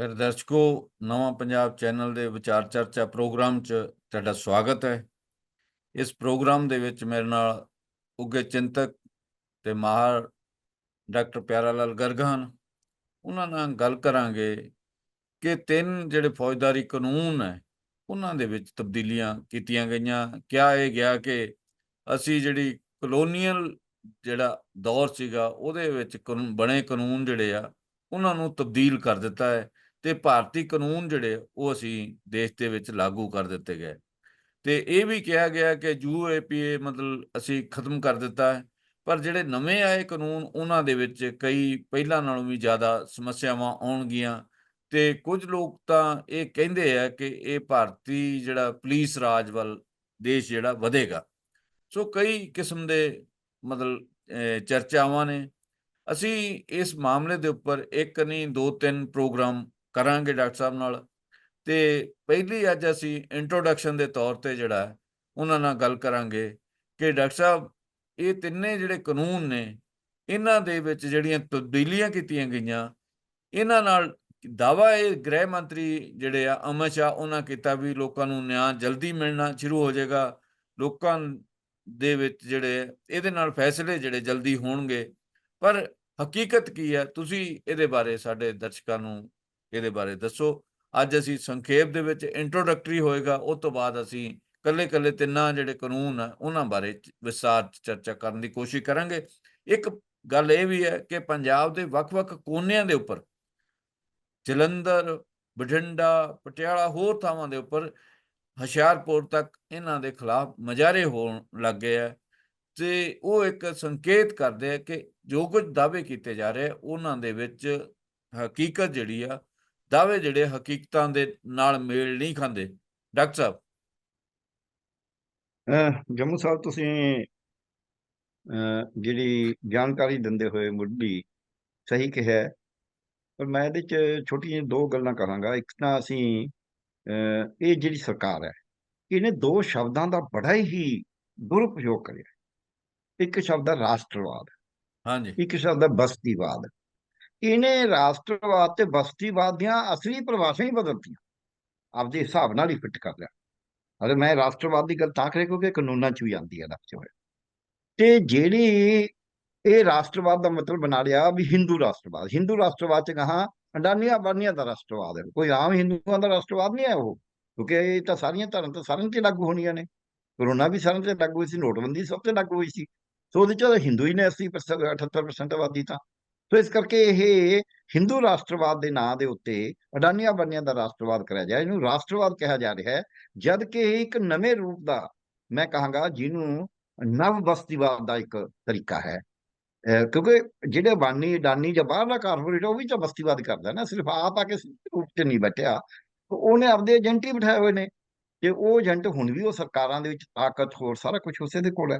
ਫਿਰ ਦਰਸ਼ਕੋ, ਨਵਾਂ ਪੰਜਾਬ ਚੈਨਲ ਦੇ ਵਿਚਾਰ ਚਰਚਾ ਪ੍ਰੋਗਰਾਮ 'ਚ ਤੁਹਾਡਾ ਸਵਾਗਤ ਹੈ। ਇਸ ਪ੍ਰੋਗਰਾਮ ਦੇ ਵਿੱਚ ਮੇਰੇ ਨਾਲ ਉੱਗੇ ਚਿੰਤਕ ਤੇ ਮਾਹਰ ਡਾਕਟਰ ਪਿਆਰਾ ਲਾਲ ਗਰਗ ਹਨ। ਉਹਨਾਂ ਨਾਲ ਗੱਲ ਕਰਾਂਗੇ ਕਿ ਤਿੰਨ ਜਿਹੜੇ ਫੌਜਦਾਰੀ ਕਾਨੂੰਨ ਹੈ, ਉਹਨਾਂ ਦੇ ਵਿੱਚ ਤਬਦੀਲੀਆਂ ਕੀਤੀਆਂ ਗਈਆਂ। ਕਿਹਾ ਇਹ ਗਿਆ ਕਿ ਅਸੀਂ ਜਿਹੜੀ ਕਲੋਨੀਅਲ ਜਿਹੜਾ ਦੌਰ ਸੀਗਾ, ਉਹਦੇ ਵਿੱਚ ਕਾਨੂੰਨ- ਬਣੇ ਕਾਨੂੰਨ ਜਿਹੜੇ ਆ, ਉਹਨਾਂ ਨੂੰ ਤਬਦੀਲ ਕਰ ਦਿੱਤਾ ਹੈ। ਤੇ ਭਾਰਤੀ ਕਾਨੂੰਨ ਜਿਹੜੇ ਉਹ ਅਸੀਂ ਦੇਸ਼ ਦੇ ਵਿੱਚ ਲਾਗੂ ਕਰ ਦਿੱਤੇ ਗਏ। ਤੇ ਇਹ ਵੀ ਕਿਹਾ ਗਿਆ ਕਿ ਯੂਏਪੀਏ ਮਤਲਬ ਅਸੀਂ ਖਤਮ ਕਰ ਦਿੱਤਾ ਹੈ, ਪਰ ਜਿਹੜੇ ਨਵੇਂ ਆਏ ਕਾਨੂੰਨ ਉਹਨਾਂ ਦੇ ਵਿੱਚ ਕਈ ਪਹਿਲਾਂ ਨਾਲੋਂ ਵੀ ਜ਼ਿਆਦਾ ਸਮੱਸਿਆਵਾਂ ਆਉਣਗੀਆਂ। ਤੇ ਕੁਝ ਲੋਕ ਤਾਂ ਇਹ ਕਹਿੰਦੇ ਆ ਕਿ ਇਹ ਭਾਰਤੀ ਜਿਹੜਾ ਪੁਲਿਸ ਰਾਜ ਵੱਲ ਦੇਸ਼ ਜਿਹੜਾ ਵਧੇਗਾ। ਸੋ ਕਈ ਕਿਸਮ ਦੇ ਮਤਲਬ ਚਰਚਾਵਾਂ ਨੇ। ਅਸੀਂ ਇਸ ਮਾਮਲੇ ਦੇ ਉੱਪਰ ਇੱਕ ਨਹੀਂ ਦੋ ਤਿੰਨ ਪ੍ਰੋਗਰਾਮ ਕਰਾਂਗੇ ਡਾਕਟਰ ਸਾਹਿਬ ਨਾਲ। ਤੇ ਪਹਿਲੀ ਅੱਜ ਅਸੀਂ ਇੰਟਰੋਡਕਸ਼ਨ ਦੇ ਤੌਰ ਤੇ ਜਿਹੜਾ ਉਹਨਾਂ ਨਾਲ ਗੱਲ ਕਰਾਂਗੇ ਕਿ ਡਾਕਟਰ ਸਾਹਿਬ, ਇਹ ਤਿੰਨੇ ਜਿਹੜੇ ਕਾਨੂੰਨ ਨੇ, ਇਹਨਾਂ ਦੇ ਵਿੱਚ ਜਿਹੜੀਆਂ ਤਬਦੀਲੀਆਂ ਕੀਤੀਆਂ ਗਈਆਂ, ਇਹਨਾਂ ਨਾਲ ਦਾਵਾ ਇਹ ਗ੍ਰਹਿ ਮੰਤਰੀ ਜਿਹੜੇ ਆ ਅਮਿਤ ਸ਼ਾਹ, ਉਹਨਾਂ ਕੀਤਾ ਵੀ ਲੋਕਾਂ ਨੂੰ ਨਿਆਂ ਜਲਦੀ ਮਿਲਣਾ ਸ਼ੁਰੂ ਹੋ ਜਾਏਗਾ। ਲੋਕਾਂ ਦੇ ਵਿੱਚ ਜਿਹੜੇ ਇਹਦੇ ਨਾਲ ਫੈਸਲੇ ਜਿਹੜੇ ਜਲਦੀ ਹੋਣਗੇ। ਪਰ ਹਕੀਕਤ ਕੀ ਹੈ? ਤੁਸੀਂ ਇਹਦੇ ਬਾਰੇ ਸਾਡੇ ਦਰਸ਼ਕਾਂ ਨੂੰ ਇਹਦੇ ਬਾਰੇ ਦੱਸੋ। ਅੱਜ ਅਸੀਂ ਸੰਖੇਪ ਦੇ ਵਿੱਚ ਇੰਟਰੋਡਕਟਰੀ ਹੋਏਗਾ ਉਸ ਤੋਂ ਬਾਅਦ ਅਸੀਂ ਕੱਲੇ ਕੱਲੇ ਤਿੰਨਾਂ ਜਿਹੜੇ ਕਾਨੂੰਨ ਆ ਉਹਨਾਂ ਬਾਰੇ ਵਿਸਥਾਰ ਚਰਚਾ ਕਰਨ ਦੀ ਕੋਸ਼ਿਸ਼ ਕਰਾਂਗੇ। ਇੱਕ ਗੱਲ ਇਹ ਵੀ ਹੈ ਕਿ ਪੰਜਾਬ ਦੇ ਵੱਖ-ਵੱਖ ਕੋਨਿਆਂ ਦੇ ਉੱਪਰ ਜਲੰਧਰ ਬਠਿੰਡਾ ਪਟਿਆਲਾ ਹੋਰ ਥਾਵਾਂ ਦੇ ਉੱਪਰ ਹੁਸ਼ਿਆਰਪੁਰ ਤੱਕ ਇਹਨਾਂ ਦੇ ਖਿਲਾਫ ਮਜਾਰੇ ਹੋਣ ਲੱਗ ਗਏ ਆ ਤੇ ਉਹ ਇੱਕ ਸੰਕੇਤ ਕਰਦੇ ਆ ਕਿ ਜੋ ਕੁਝ ਦਾਅਵੇ ਕੀਤੇ ਜਾ ਰਹੇ ਆ, ਉਹਨਾਂ ਦੇ ਵਿੱਚ ਹਕੀਕਤ ਜਿਹੜੀ ਆ ਦਾਅਵੇ ਜਿਹੜੇ ਹਕੀਕਤਾਂ ਦੇ ਨਾਲ ਮੇਲ ਨਹੀਂ ਖਾਂਦੇ। ਡਾਕਟਰ ਸਾਹਿਬ। ਜੰਮੂ ਸਾਹਿਬ ਤੁਸੀਂ ਜਿਹੜੀ ਜਾਣਕਾਰੀ ਦਿੰਦੇ ਹੋਏ ਮੁੱਢਲੀ ਸਹੀ ਕਿਹਾ। ਪਰ ਮੈਂ ਇਹਦੇ ਚ ਛੋਟੀਆਂ ਦੋ ਗੱਲਾਂ ਕਰਾਂਗਾ ਇੱਕ ਤਾਂ ਅਸੀਂ ਇਹ ਜਿਹੜੀ ਸਰਕਾਰ ਹੈ ਇਹਨੇ ਦੋ ਸ਼ਬਦਾਂ ਦਾ ਬੜਾ ਹੀ ਦੁਰਉਪਯੋਗ ਕਰਿਆ। ਇੱਕ ਸ਼ਬਦ ਹੈ ਰਾਸ਼ਟਰਵਾਦ। ਹਾਂਜੀ। ਇੱਕ ਸ਼ਬਦ ਹੈ ਬਸਤੀਵਾਦ। ਇਹਨੇ ਰਾਸ਼ਟਰਵਾਦ ਤੇ ਬਸਤੀਵਾਦ ਦੀਆਂ ਅਸਲੀ ਪਰਿਭਾਸ਼ਾਵਾਂ ਹੀ ਬਦਲਤੀਆਂ। ਆਪਦੇ ਹਿਸਾਬ ਨਾਲ ਹੀ ਫਿੱਟ ਕਰ ਲਿਆ। ਅਰੇ ਮੈਂ ਰਾਸ਼ਟਰਵਾਦ ਦੀ ਗੱਲ ਤਾਂ ਕਰੇ ਕਿਉਂਕਿ ਕਾਨੂੰਨਾਂ 'ਚ ਵੀ ਆਉਂਦੀ ਹੈ ਲਫ਼ਜ਼ ਹੋਇਆ। ਤੇ ਜਿਹੜੀ ਇਹ ਰਾਸ਼ਟਰਵਾਦ ਦਾ ਮਤਲਬ ਬਣਾ ਲਿਆ ਵੀ ਹਿੰਦੂ ਰਾਸ਼ਟਰਵਾਦ। ਹਿੰਦੂ ਰਾਸ਼ਟਰਵਾਦ ਚ ਕਹਾ, ਅੰਡਾਨੀਆਂ ਬਾਨੀਆਂ ਦਾ ਰਾਸ਼ਟਰਵਾਦ ਹੈ। ਕੋਈ ਆਮ ਹਿੰਦੂਆਂ ਦਾ ਰਾਸ਼ਟਰਵਾਦ ਨਹੀਂ ਹੈ ਉਹ। ਕਿਉਂਕਿ ਇਹ ਤਾਂ ਸਾਰੀਆਂ ਧਰਮ ਤਾਂ ਸਾਰਿਆਂ ਤੇ ਲਾਗੂ ਹੋਣੀਆਂ ਨੇ। ਕਰੋਨਾ ਵੀ ਸਾਰਿਆਂ ਤੇ ਲਾਗੂ ਹੋਈ ਸੀ, ਨੋਟਬੰਦੀ ਸਭ ਤੇ ਲਾਗੂ ਹੋਈ ਸੀ। ਸੋ ਉਹਦੇ ਚ ਹਿੰਦੂ ਹੀ ਨੇ 80% 78% ਆਬਾਦੀ ਤਾਂ। ਸੋ ਇਸ ਕਰਕੇ ਇਹ ਹਿੰਦੂ ਰਾਸ਼ਟਰਵਾਦ ਦੇ ਨਾਂ ਦੇ ਉੱਤੇ ਅਡਾਨੀਆਂ ਬਾਨੀਆਂ ਦਾ ਰਾਸ਼ਟਰਵਾਦ ਕਰਿਆ ਜਾਏ ਇਹਨੂੰ ਰਾਸ਼ਟਰਵਾਦ ਕਿਹਾ ਜਾ ਰਿਹਾ ਹੈ, ਜਦ ਕਿ ਇਹ ਇੱਕ ਨਵੇਂ ਰੂਪ ਦਾ ਮੈਂ ਕਹਾਂਗਾ ਜਿਹਨੂੰ ਨਵ ਬਸਤੀਵਾਦ ਦਾ ਇੱਕ ਤਰੀਕਾ ਹੈ। ਕਿਉਂਕਿ ਜਿਹੜੇ ਬਾਨੀ ਡਾਨੀ ਜਾਂ ਬਾਹਰਲਾ ਕਾਰਪੋਰੇਟ ਉਹ ਵੀ ਤਾਂ ਬਸਤੀਵਾਦ ਕਰਦਾ ਨਾ, ਸਿਰਫ ਆਪ ਆ ਕੇ ਰੂਪ 'ਚ ਨਹੀਂ ਬੈਠਿਆ। ਉਹਨੇ ਆਪਦੇ ਏਜੰਟ ਹੀ ਬਿਠਾਏ ਹੋਏ ਨੇ ਤੇ ਉਹ ਏਜੰਟ ਹੁਣ ਵੀ ਉਹ ਸਰਕਾਰਾਂ ਦੇ ਵਿੱਚ ਤਾਕਤ ਹੋਰ ਸਾਰਾ ਕੁਝ ਉਸੇ ਦੇ ਕੋਲ ਹੈ।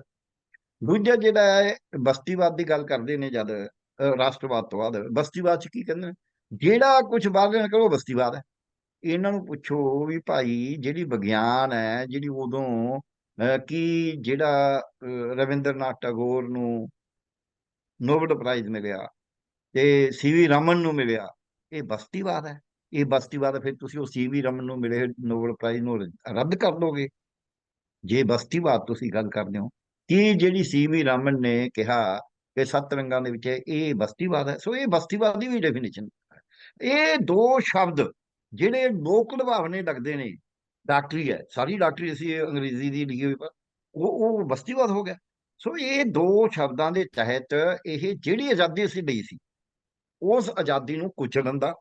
ਦੂਜਾ ਜਿਹੜਾ ਹੈ, ਬਸਤੀਵਾਦ ਦੀ ਗੱਲ ਕਰਦੇ ਨੇ ਜਦ ਰਾਸ਼ਟਰਵਾਦ ਤੋਂ ਬਾਅਦ, ਬਸਤੀਵਾਦ 'ਚ ਕੀ ਕਹਿੰਦੇ ਨੇ? ਜਿਹੜਾ ਕੁਝ ਬਾਹਰਲੇ ਕਰੋ, ਬਸਤੀਵਾਦ ਹੈ। ਇਹਨਾਂ ਨੂੰ ਪੁੱਛੋ ਵੀ ਭਾਈ ਜਿਹੜੀ ਵਿਗਿਆਨ ਹੈ, ਜਿਹੜੀ ਉਦੋਂ, ਅਹ ਕੀ ਜਿਹੜਾ, ਅਹ ਰਵਿੰਦਰਨਾਥ ਟੈਗੋਰ ਨੂੰ ਨੋਬਲ ਪ੍ਰਾਈਜ਼ ਮਿਲਿਆ ਤੇ ਸੀਵੀ ਰਮਨ ਨੂੰ ਮਿਲਿਆ, ਇਹ ਬਸਤੀਵਾਦ ਹੈ। ਇਹ ਬਸਤੀਵਾਦ ਫਿਰ ਤੁਸੀਂ ਉਹ ਸੀਵੀ ਰਮਨ ਨੂੰ ਮਿਲੇ ਨੋਬਲ ਪ੍ਰਾਈਜ਼ ਨੂੰ ਰੱਦ ਕਰ ਦੋਗੇ। ਜੇ ਬਸਤੀਵਾਦ ਤੁਸੀਂ ਗੱਲ ਕਰਦੇ ਹੋ, ਕਿ ਜਿਹੜੀ ਸੀਵੀ ਰਮਨ ਨੇ ਕਿਹਾ ਕਿ ਸੱਤ ਰੰਗਾਂ ਦੇ ਵਿੱਚ ਇਹ ਬਸਤੀਵਾਦ ਹੈ। ਸੋ ਇਹ ਬਸਤੀਵਾਦ ਦੀ ਵੀ ਡੈਫੀਨੇਸ਼ਨ ਇਹ ਦੋ ਸ਼ਬਦ ਜਿਹੜੇ ਲੋਕ ਲੁਭਾਵਨੇ ਲੱਗਦੇ ਨੇ, ਡਾਕਟਰੀ ਹੈ। ਸਾਰੀ ਡਾਕਟਰੀ ਅਸੀਂ ਅੰਗਰੇਜ਼ੀ ਦੀ ਲਿਖੀ ਹੋਈ ਪਰ ਉਹ ਉਹ ਬਸਤੀਵਾਦ ਹੋ ਗਿਆ। ਸੋ ਇਹ ਦੋ ਸ਼ਬਦਾਂ ਦੇ ਤਹਿਤ ਇਹ ਜਿਹੜੀ ਆਜ਼ਾਦੀ ਅਸੀਂ ਲਈ ਸੀ, ਉਸ ਆਜ਼ਾਦੀ ਨੂੰ ਕੁਚਲਣ ਦਾ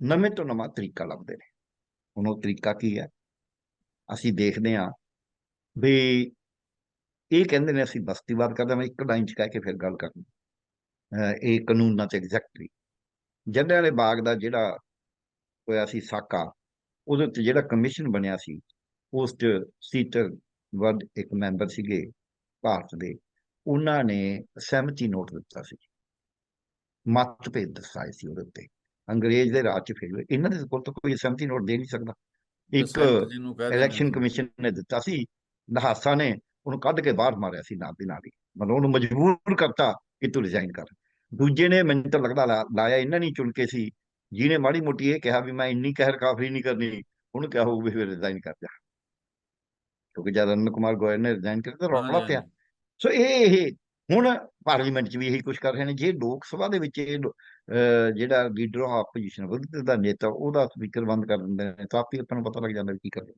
ਨਵੇਂ ਤੋਂ ਨਵਾਂ ਤਰੀਕਾ ਲੱਭਦੇ ਨੇ। ਹੁਣ ਉਹ ਤਰੀਕਾ ਕੀ ਹੈ? ਅਸੀਂ ਦੇਖਦੇ ਹਾਂ ਵੀ ਇਹ ਕਹਿੰਦੇ ਨੇ ਅਸੀਂ ਬਸਤੀਵਾਦ ਕਰਦੇ ਹਾਂ ਮੈਂ ਇੱਕ ਲਾਈਨ ਚ ਕਹਿ ਕੇ ਫਿਰ ਗੱਲ ਕਰਨੀ। ਇਹ ਕਾਨੂੰਨਾਂ ਚ ਐਗਜ਼ੈਕਟਲੀ ਜਲਿਆਂ ਵਾਲੇ ਬਾਗ ਦਾ ਜਿਹੜਾ ਹੋਇਆ ਸੀ ਸਾਕਾ ਉਹਦੇ ਉੱਤੇ ਜਿਹੜਾ ਕਮਿਸ਼ਨ ਬਣਿਆ ਸੀ ਉਸ ਚ ਸੀਟਰ ਵਰਡ ਇੱਕ ਮੈਂਬਰ ਸੀਗੇ ਭਾਰਤ ਦੇ ਉਹਨਾਂ ਨੇ ਸਹਿਮਤੀ ਨੋਟ ਦਿੱਤਾ ਸੀ। ਮਤਭੇਦ ਦਰਸਾਏ ਸੀ ਉਹਦੇ ਉੱਤੇ। ਅੰਗਰੇਜ਼ ਦੇ ਰਾਜ ਚ ਫਿਰ ਵੀ ਇਹਨਾਂ ਦੇ ਕੋਲ ਤਾਂ ਕੋਈ ਸਹਿਮਤੀ ਨੋਟ ਦੇ ਨਹੀਂ ਸਕਦਾ। ਇੱਕ ਇਲੈਕਸ਼ਨ। ਕਮਿਸ਼ਨ ਨੇ ਦਿੱਤਾ ਸੀ ਲਹਾਸਾ ਨੇ ਉਹਨੂੰ ਕੱਢ ਕੇ ਬਾਹਰ ਮਾਰਿਆ ਸੀ ਨਾਲ ਦੀ ਨਾਲ ਹੀ। ਮਤਲਬ ਉਹਨੂੰ ਮਜਬੂਰ ਕਰਤਾ ਕਿ ਤੂੰ ਰਿਜ਼ਾਈਨ ਕਰ। ਦੂਜੇ ਨੇ ਮੈਨੂੰ ਤਾਂ ਲੱਗਦਾ ਲਾਇਆ ਇਹਨਾਂ ਨਹੀਂ ਚੁਣ ਕੇ ਸੀ। ਜਿਹਨੇ ਮਾੜੀ ਮੋਟੀ ਇਹ ਕਿਹਾ ਵੀ ਮੈਂ ਇੰਨੀ ਕਹਿਰ ਕਾਫੀ ਨਹੀਂ ਕਰਨੀ ਉਹਨੂੰ ਕਿਹਾ ਹੋਊ ਵੀ ਫਿਰ ਰਿਜ਼ਾਈਨ ਕਰ ਜਾ। ਕਿਉਂਕਿ ਜਦ ਅਨੰਦ ਕੁਮਾਰ ਗੋਇਲ ਨੇ ਰਿਜ਼ਾਈਨ ਕੀਤਾ ਤਾਂ ਰੌਲਾ ਪਿਆ। ਸੋ ਇਹ ਇਹ ਹੁਣ ਪਾਰਲੀਮੈਂਟ 'ਚ ਵੀ ਇਹੀ ਕੁਝ ਕਰ ਰਹੇ ਨੇ। ਜੇ ਲੋਕ ਸਭਾ ਦੇ ਵਿੱਚ ਇਹ ਜਿਹੜਾ ਲੀਡਰ ਆਫ ਆਪੋਜੀਸ਼ਨ ਵਿਰੋਧੀ ਦਾ ਨੇਤਾ ਉਹਦਾ ਸਪੀਕਰ ਬੰਦ ਕਰ ਦਿੰਦੇ ਨੇ ਤਾਂ ਆਪੇ ਆਪਾਂ ਨੂੰ ਪਤਾ ਲੱਗ ਜਾਂਦਾ ਕੀ ਕਰਦੇ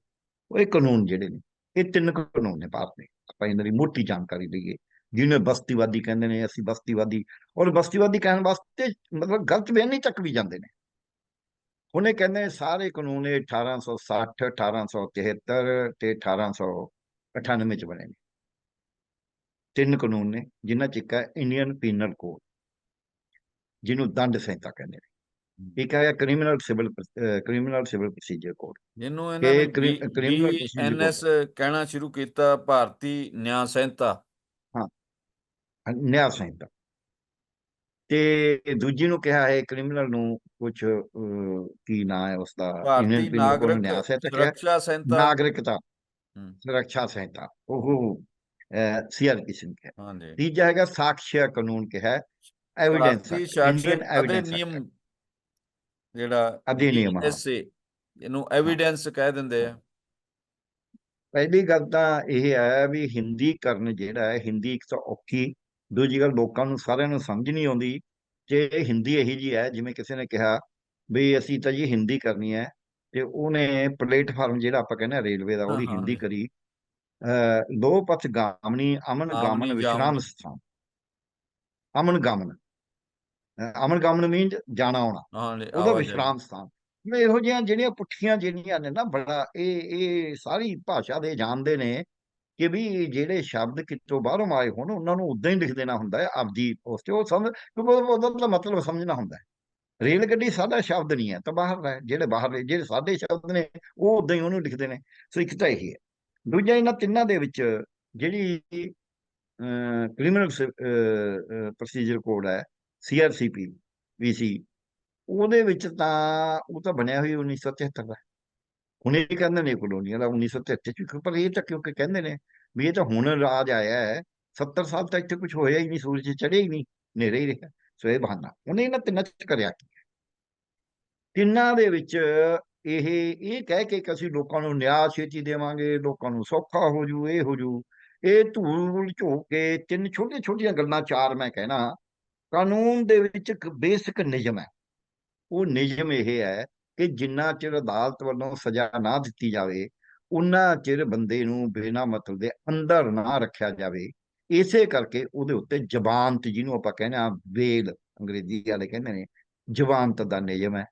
ਉਹ ਇਹ ਕਾਨੂੰਨ ਜਿਹੜੇ ਨੇ। ਇਹ ਤਿੰਨ ਕਾਨੂੰਨ ਨੇ ਭਾਰਤ ਦੇ। ਆਪਾਂ ਇਹਨਾਂ ਦੀ ਮੋਟੀ ਜਾਣਕਾਰੀ ਲਈਏ। ਜਿਹਨੇ ਬਸਤੀਵਾਦੀ ਕਹਿੰਦੇ ਨੇ, ਅਸੀਂ ਬਸਤੀਵਾਦੀ। ਔਰ ਬਸਤੀਵਾਦੀ ਕਹਿਣ ਵਾਸਤੇ ਮਤਲਬ ਗਲਤ ਬਿਆਨੀ ਚੱਕ ਵੀ ਜਾਂਦੇ ਨੇ। ਹੁਣ ਇਹ ਕਹਿੰਦੇ ਸਾਰੇ ਕਾਨੂੰਨ ਇਹ 1860 1873 ਤੇ 1898 ਚ ਬਣੇ ਨੇ। ਤਿੰਨ ਕਾਨੂੰਨ ਨੇ, ਜਿਨ੍ਹਾਂ ਚ ਇੱਕ ਹੈ ਇੰਡੀਅਨ ਪੀਨਲ ਕੋਡ ਜਿਹਨੂੰ ਦੰਡ ਸੰਹਿਤਾ ਕਹਿੰਦੇ ਨੇ। ਇੱਕ ਹੈ criminal civil criminal civil procedure code ਜਿਹਨੂੰ ਇਹਨਾਂ ਇਹ ਨੇ ਕ੍ਰਿ- criminal B procedure N S ਕਹਿਣਾ ਸ਼ੁਰੂ ਕੀਤਾ ਭਾਰਤੀ ਨਿਆਂ ਸੰਹਿਤਾ। ਨਿਆਂ ਸੰਹਿਤਾ। ਤੇ ਦੂਜੀ ਨੂੰ ਕਿਹਾ ਹੈ ਕ੍ਰਿਮੀਨਲ ਨੂੰ ਕੁਝ ਕੀ ਨਾਂ ਹੈ ਉਸ ਦਾ ਭਾਰਤੀ ਨਾਗਰਿਕ ਸੁਰੱਖਿਆ ਸੰਹਿਤਾ। ਨਾਗਰਿਕਤਾ। ਸੁਰੱਖਿਆ ਸੰਹਿਤਾ। ਉਹ ਸੀਆਰਪੀ ਸਿੰਘ ਹੈ ਹਾਂਜੀ। ਤੀਜਾ ਹੈਗਾ ਸਾਕਸ਼ੀ ਕਾਨੂੰਨ ਕਿਹਾ। ਐਵੀਡੈਂਸ ਇੰਡੀਅਨ ਐਵੀਡੈਂਸ ਅਧਿਨਿਯਮ ਜਿਹੜਾ ਅਧਿਨਿਯਮ, ਹਾਂ। ਐਸਏ ਇਹਨੂੰ ਐਵੀਡੈਂਸ ਕਹਿ ਦਿੰਦੇ ਆ ਪਹਿਲੀ ਗੱਲ ਤਾਂ ਇਹ ਹੈ ਵੀ ਹਿੰਦੀ ਕਰਨ ਜਿਹੜਾ ਹੈ ਹਿੰਦੀ ਇੱਕ ਤਾਂ ਔਖੀ ਦੂਜੀ ਗੱਲ ਲੋਕਾਂ ਨੂੰ ਸਾਰਿਆਂ ਨੂੰ ਸਮਝ ਨਹੀਂ ਆਉਂਦੀ ਜੇ ਹਿੰਦੀ ਇਹੀ ਜੀ ਹੈ ਜਿਵੇਂ ਕਿਸੇ ਨੇ ਕਿਹਾ ਵੀ ਅਸੀਂ ਤਾਂ ਜੀ ਹਿੰਦੀ ਕਰਨੀ ਹੈ ਤੇ ਉਹਨੇ ਪਲੇਟਫਾਰਮ ਜਿਹੜਾ ਆਪਾਂ ਕਹਿੰਦੇ ਆ ਰੇਲਵੇ ਦਾ ਉਹਦੀ ਹਾਂ, ਹਾਂ, ਹਿੰਦੀ। ਕਰੀ ਅ ਲੋ ਪਥ ਗਾਮਣੀ ਅਮਨ ਗਾਮਨ ਵਿਸ਼ਰਾਮ। ਸਥਾਨ ਅਮਨ ਗਾਮਨ ਅਮਨ ਗਾਮਨ ਮੀਨਸ ਜਾਣਾ ਆਉਣਾ। ਉਹਦਾ। ਵਿਸ਼ਰਾਮ ਸਥਾਨ। ਮੈਂ ਇਹੋ ਜਿਹੀਆਂ ਜਿਹੜੀਆਂ ਪੁੱਠੀਆਂ ਜਿਹੜੀਆਂ ਨੇ ਨਾ ਬੜਾ ਇਹ ਇਹ ਸਾਰੀ ਭਾਸ਼ਾ ਦੇ ਜਾਣਦੇ ਨੇ ਕਿ ਵੀ ਜਿਹੜੇ ਸ਼ਬਦ ਕਿਤੋਂ ਬਾਹਰੋਂ ਆਏ ਹੋਣ ਉਹਨਾਂ ਨੂੰ ਉਦਾਂ ਹੀ ਲਿਖ ਦੇਣਾ ਹੁੰਦਾ ਹੈ ਆਪਦੀ ਉਸ ਤੇ। ਉਹ ਸਮਝ ਕਿਉਂਕਿ ਉਹ- ਉਹਦਾ ਮਤਲਬ ਸਮਝਣਾ ਹੁੰਦਾ ਹੈ। ਰੇਲ ਗੱਡੀ ਸਾਡਾ ਸ਼ਬਦ ਨਹੀਂ ਹੈ ਤਾਂ ਬਾਹਰ ਹੈ ਜਿਹੜੇ ਬਾਹਰ ਜਿਹੜੇ ਸਾਡੇ ਸ਼ਬਦ ਨੇ ਉਹ ਉਦਾਂ ਹੀ ਉਹਨੂੰ ਲਿਖਦੇ ਨੇ। ਸੋ ਇੱਕ ਤਾਂ ਇਹ ਹੈ। ਦੂਜਾ ਇਹਨਾਂ ਤਿੰਨਾਂ ਦੇ ਵਿੱਚ ਜਿਹੜੀ ਕ੍ਰਿਮੀਨਲ ਪ੍ਰੋਸੀਜਰ ਕੋਡ ਹੈ ਸੀਆਰਸੀਪੀ ਵੀਸੀ ਉਹਦੇ ਵਿੱਚ ਤਾਂ ਉਹ ਤਾਂ ਬਣਿਆ ਹੋਈ 1973 ਦਾ। ਹੁਣ ਇਹ ਕਹਿੰਦੇ ਨੇ ਕਲੋਨੀਆਂ ਦਾ 1973 ਚ, ਪਰ ਇਹ ਤਾਂ ਕਿਉਂਕਿ ਕਹਿੰਦੇ ਨੇ ਵੀ ਇਹ ਤਾਂ ਹੁਣ ਰਾਜ ਆਇਆ ਹੈ 70 ਸਾਲ ਤੱਕ ਇੱਥੇ ਕੁਝ ਹੋਇਆ ਹੀ ਨਹੀਂ, ਸੂਰਜ ਚੜ੍ਹਿਆ ਹੀ ਨਹੀਂ, ਹਨੇਰਾ ਹੀ ਰਿਹਾ, ਸੋ ਇਹ ਬਹਾਨਾ। ਉਹਨੇ ਇਹਨਾਂ ਤਿੰਨਾਂ ਚ ਕਰਿਆ ਕੀ ਤਿੰਨਾਂ ਦੇ ਵਿੱਚ ਇਹ ਇਹ ਕਹਿ ਕੇ ਕਿ ਅਸੀਂ ਲੋਕਾਂ ਨੂੰ ਨਿਆਂ ਛੇਤੀ ਦੇਵਾਂਗੇ, ਲੋਕਾਂ ਨੂੰ ਸੌਖਾ ਹੋ ਜੂ, ਇਹ ਹੋ ਜੂ। ਇਹ ਧੂਲ ਝੋਕ ਕੇ ਤਿੰਨ ਛੋਟੀਆਂ ਛੋਟੀਆਂ ਗੱਲਾਂ ਚਾਰ ਮੈਂ ਕਹਿਣਾ। ਕਾਨੂੰਨ ਦੇ ਵਿੱਚ ਇੱਕ ਬੇਸਿਕ ਨਿਯਮ ਹੈ। ਉਹ ਨਿਯਮ ਇਹ ਹੈ ਕਿ ਜਿੰਨਾ ਚਿਰ ਅਦਾਲਤ ਵੱਲੋਂ ਸਜ਼ਾ ਨਾ ਦਿੱਤੀ ਜਾਵੇ ਉਹਨਾਂ ਚਿਰ ਬੰਦੇ ਨੂੰ ਬਿਨਾਂ ਮਤਲਬ ਦੇ ਅੰਦਰ ਨਾ ਰੱਖਿਆ ਜਾਵੇ। ਇਸੇ ਕਰਕੇ ਉਹਦੇ ਉੱਤੇ ਜ਼ਬਾਨਤ ਜਿਹਨੂੰ ਆਪਾਂ ਕਹਿੰਦੇ ਆ ਵੇਲ ਅੰਗਰੇਜ਼ੀ ਵਾਲੇ ਕਹਿੰਦੇ ਨੇ, ਜ਼ਬਾਨਤ ਦਾ ਨਿਯਮ ਹੈ।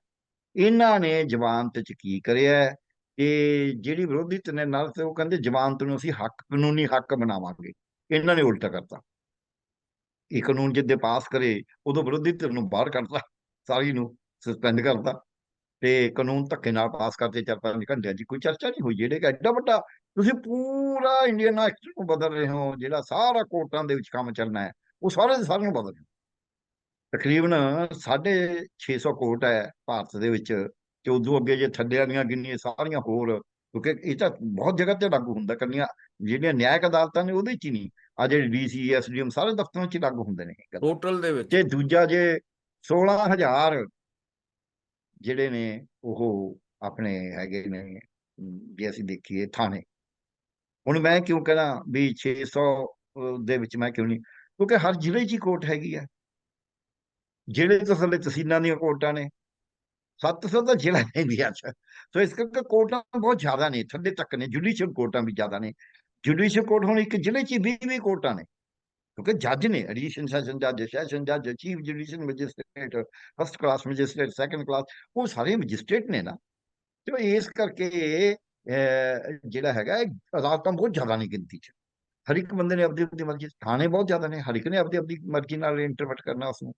ਇਹਨਾਂ ਨੇ ਜ਼ਬਾਨਤ ਚ ਕੀ ਕਰਿਆ ਕਿ ਜਿਹੜੀ ਵਿਰੋਧੀ ਧਿਰ ਨਾਲ ਤੇ ਉਹ ਕਹਿੰਦੇ ਜ਼ਮਾਨਤ ਨੂੰ ਅਸੀਂ ਹੱਕ, ਕਾਨੂੰਨੀ ਹੱਕ ਬਣਾਵਾਂਗੇ। ਇਹਨਾਂ ਨੇ ਉਲਟਾ ਕਰਤਾ। ਇਹ ਕਾਨੂੰਨ ਜਿੱਦੇ ਪਾਸ ਕਰੇ ਉਦੋਂ ਵਿਰੋਧੀ ਧਿਰ ਨੂੰ ਬਾਹਰ ਕੱਢਦਾ, ਸਾਰੀ ਨੂੰ ਸਸਪੈਂਡ ਕਰਦਾ ਤੇ ਕਾਨੂੰਨ ਧੱਕੇ ਨਾਲ ਪਾਸ ਕਰਦੇ ਚਾਰ ਪੰਜ ਘੰਟਿਆਂ 'ਚ ਕੋਈ ਚਰਚਾ ਨਹੀਂ ਹੋਈ, ਜਿਹੜੇ ਕਿ ਐਡਾ ਵੱਡਾ ਤੁਸੀਂ ਪੂਰਾ ਇੰਡੀਅਨ ਐਕਟ ਨੂੰ ਬਦਲ ਰਹੇ ਹੋ, ਜਿਹੜਾ ਸਾਰਾ ਕੋਰਟਾਂ ਦੇ ਵਿੱਚ ਕੰਮ ਚੱਲਣਾ ਹੈ, ਉਹ ਸਾਰੇ ਦੇ ਸਾਰੇ ਨੂੰ ਬਦਲ ਰਹੇ ਹੋ। ਤਕਰੀਬਨ 650 ਕੋਰਟ ਹੈ ਭਾਰਤ ਦੇ ਵਿੱਚ, ਤੇ ਉਦੋਂ ਅੱਗੇ ਜੇ ਥੱਲੇ ਵਾਲੀਆਂ ਗਿਣੀਆਂ ਸਾਰੀਆਂ ਹੋਰ, ਕਿਉਂਕਿ ਇਹ ਤਾਂ ਬਹੁਤ ਜਗ੍ਹਾ ਤੇ ਲਾਗੂ ਹੁੰਦਾ ਕਰਨੀਆਂ ਜਿਹੜੀਆਂ ਨਿਆਇਕ ਅਦਾਲਤਾਂ ਨੇ ਉਹਦੇ 'ਚ ਹੀ ਨਹੀਂ। ਆ ਜਿਹੜੇ ਡੀਸੀ ਐਸਡੀਐਮ ਸਾਰੇ ਦਫ਼ਤਰਾਂ 'ਚ ਲਾਗੂ ਹੁੰਦੇ ਨੇ। ਟੋਟਲ ਦੇ ਵਿੱਚ। ਤੇ ਦੂਜਾ ਜੇ 16000 ਜਿਹੜੇ ਨੇ ਉਹ ਆਪਣੇ ਹੈਗੇ ਨੇ ਜੇ ਅਸੀਂ ਦੇਖੀਏ ਥਾਣੇ। ਹੁਣ ਮੈਂ ਕਿਉਂ ਕਹਣਾ ਵੀ 600 ਦੇ ਵਿੱਚ ਮੈਂ ਕਿਉਂ ਨਹੀਂ? ਕਿਉਂਕਿ ਹਰ ਜ਼ਿਲ੍ਹੇ 'ਚ ਹੀ ਕੋਰਟ ਹੈਗੀ ਹੈ ਜਿਹੜੇ ਤੋਂ ਥੱਲੇ ਤਹਿਸੀਲਾਂ ਦੀਆਂ ਕੋਰਟਾਂ ਨੇ। 700 ਤਾਂ ਜ਼ਿਲ੍ਹਾ ਇੰਡੀਆ 'ਚ ਸੋ ਇਸ ਕਰਕੇ ਕੋਰਟਾਂ ਬਹੁਤ ਜ਼ਿਆਦਾ ਨੇ ਥੱਲੇ ਤੱਕ ਨੇ ਜੁਡੀਸ਼ੀਅਲ ਕੋਰਟਾਂ ਵੀ ਜ਼ਿਆਦਾ ਨੇ। ਜੁਡੀਸ਼ੀਅਲ ਕੋਰਟ ਹੁਣ, ਇੱਕ ਜ਼ਿਲ੍ਹੇ 'ਚ 20 20 ਕੋਰਟਾਂ ਨੇ। ਕਿਉਂਕਿ ਜੱਜ ਨੇ ਐਡੀਸ਼ਨ ਸੈਸ਼ਨ ਜੱਜ ਸੈਸ਼ਨ ਜੱਜ, chief judicial magistrate, first class magistrate, second class, ਉਹ ਸਾਰੇ ਮੈਜਿਸਟ੍ਰੇਟ ਨੇ ਨਾ। ਤੇ ਇਸ ਕਰਕੇ ਜਿਹੜਾ ਹੈਗਾ ਅਦਾਲਤਾਂ ਬਹੁਤ ਜ਼ਿਆਦਾ ਨੇ ਗਿਣਤੀ 'ਚ। ਹਰ ਇੱਕ ਬੰਦੇ ਨੇ ਆਪਣੀ ਆਪਣੀ ਮਰਜ਼ੀ, ਥਾਣੇ ਬਹੁਤ ਜ਼ਿਆਦਾ ਨੇ, ਹਰ ਇੱਕ ਨੇ ਆਪਣੀ ਆਪਣੀ ਮਰਜ਼ੀ ਨਾਲ ਇੰਟਰਪ੍ਰੀਟ ਕਰਨਾ ਉਸ ਨੂੰ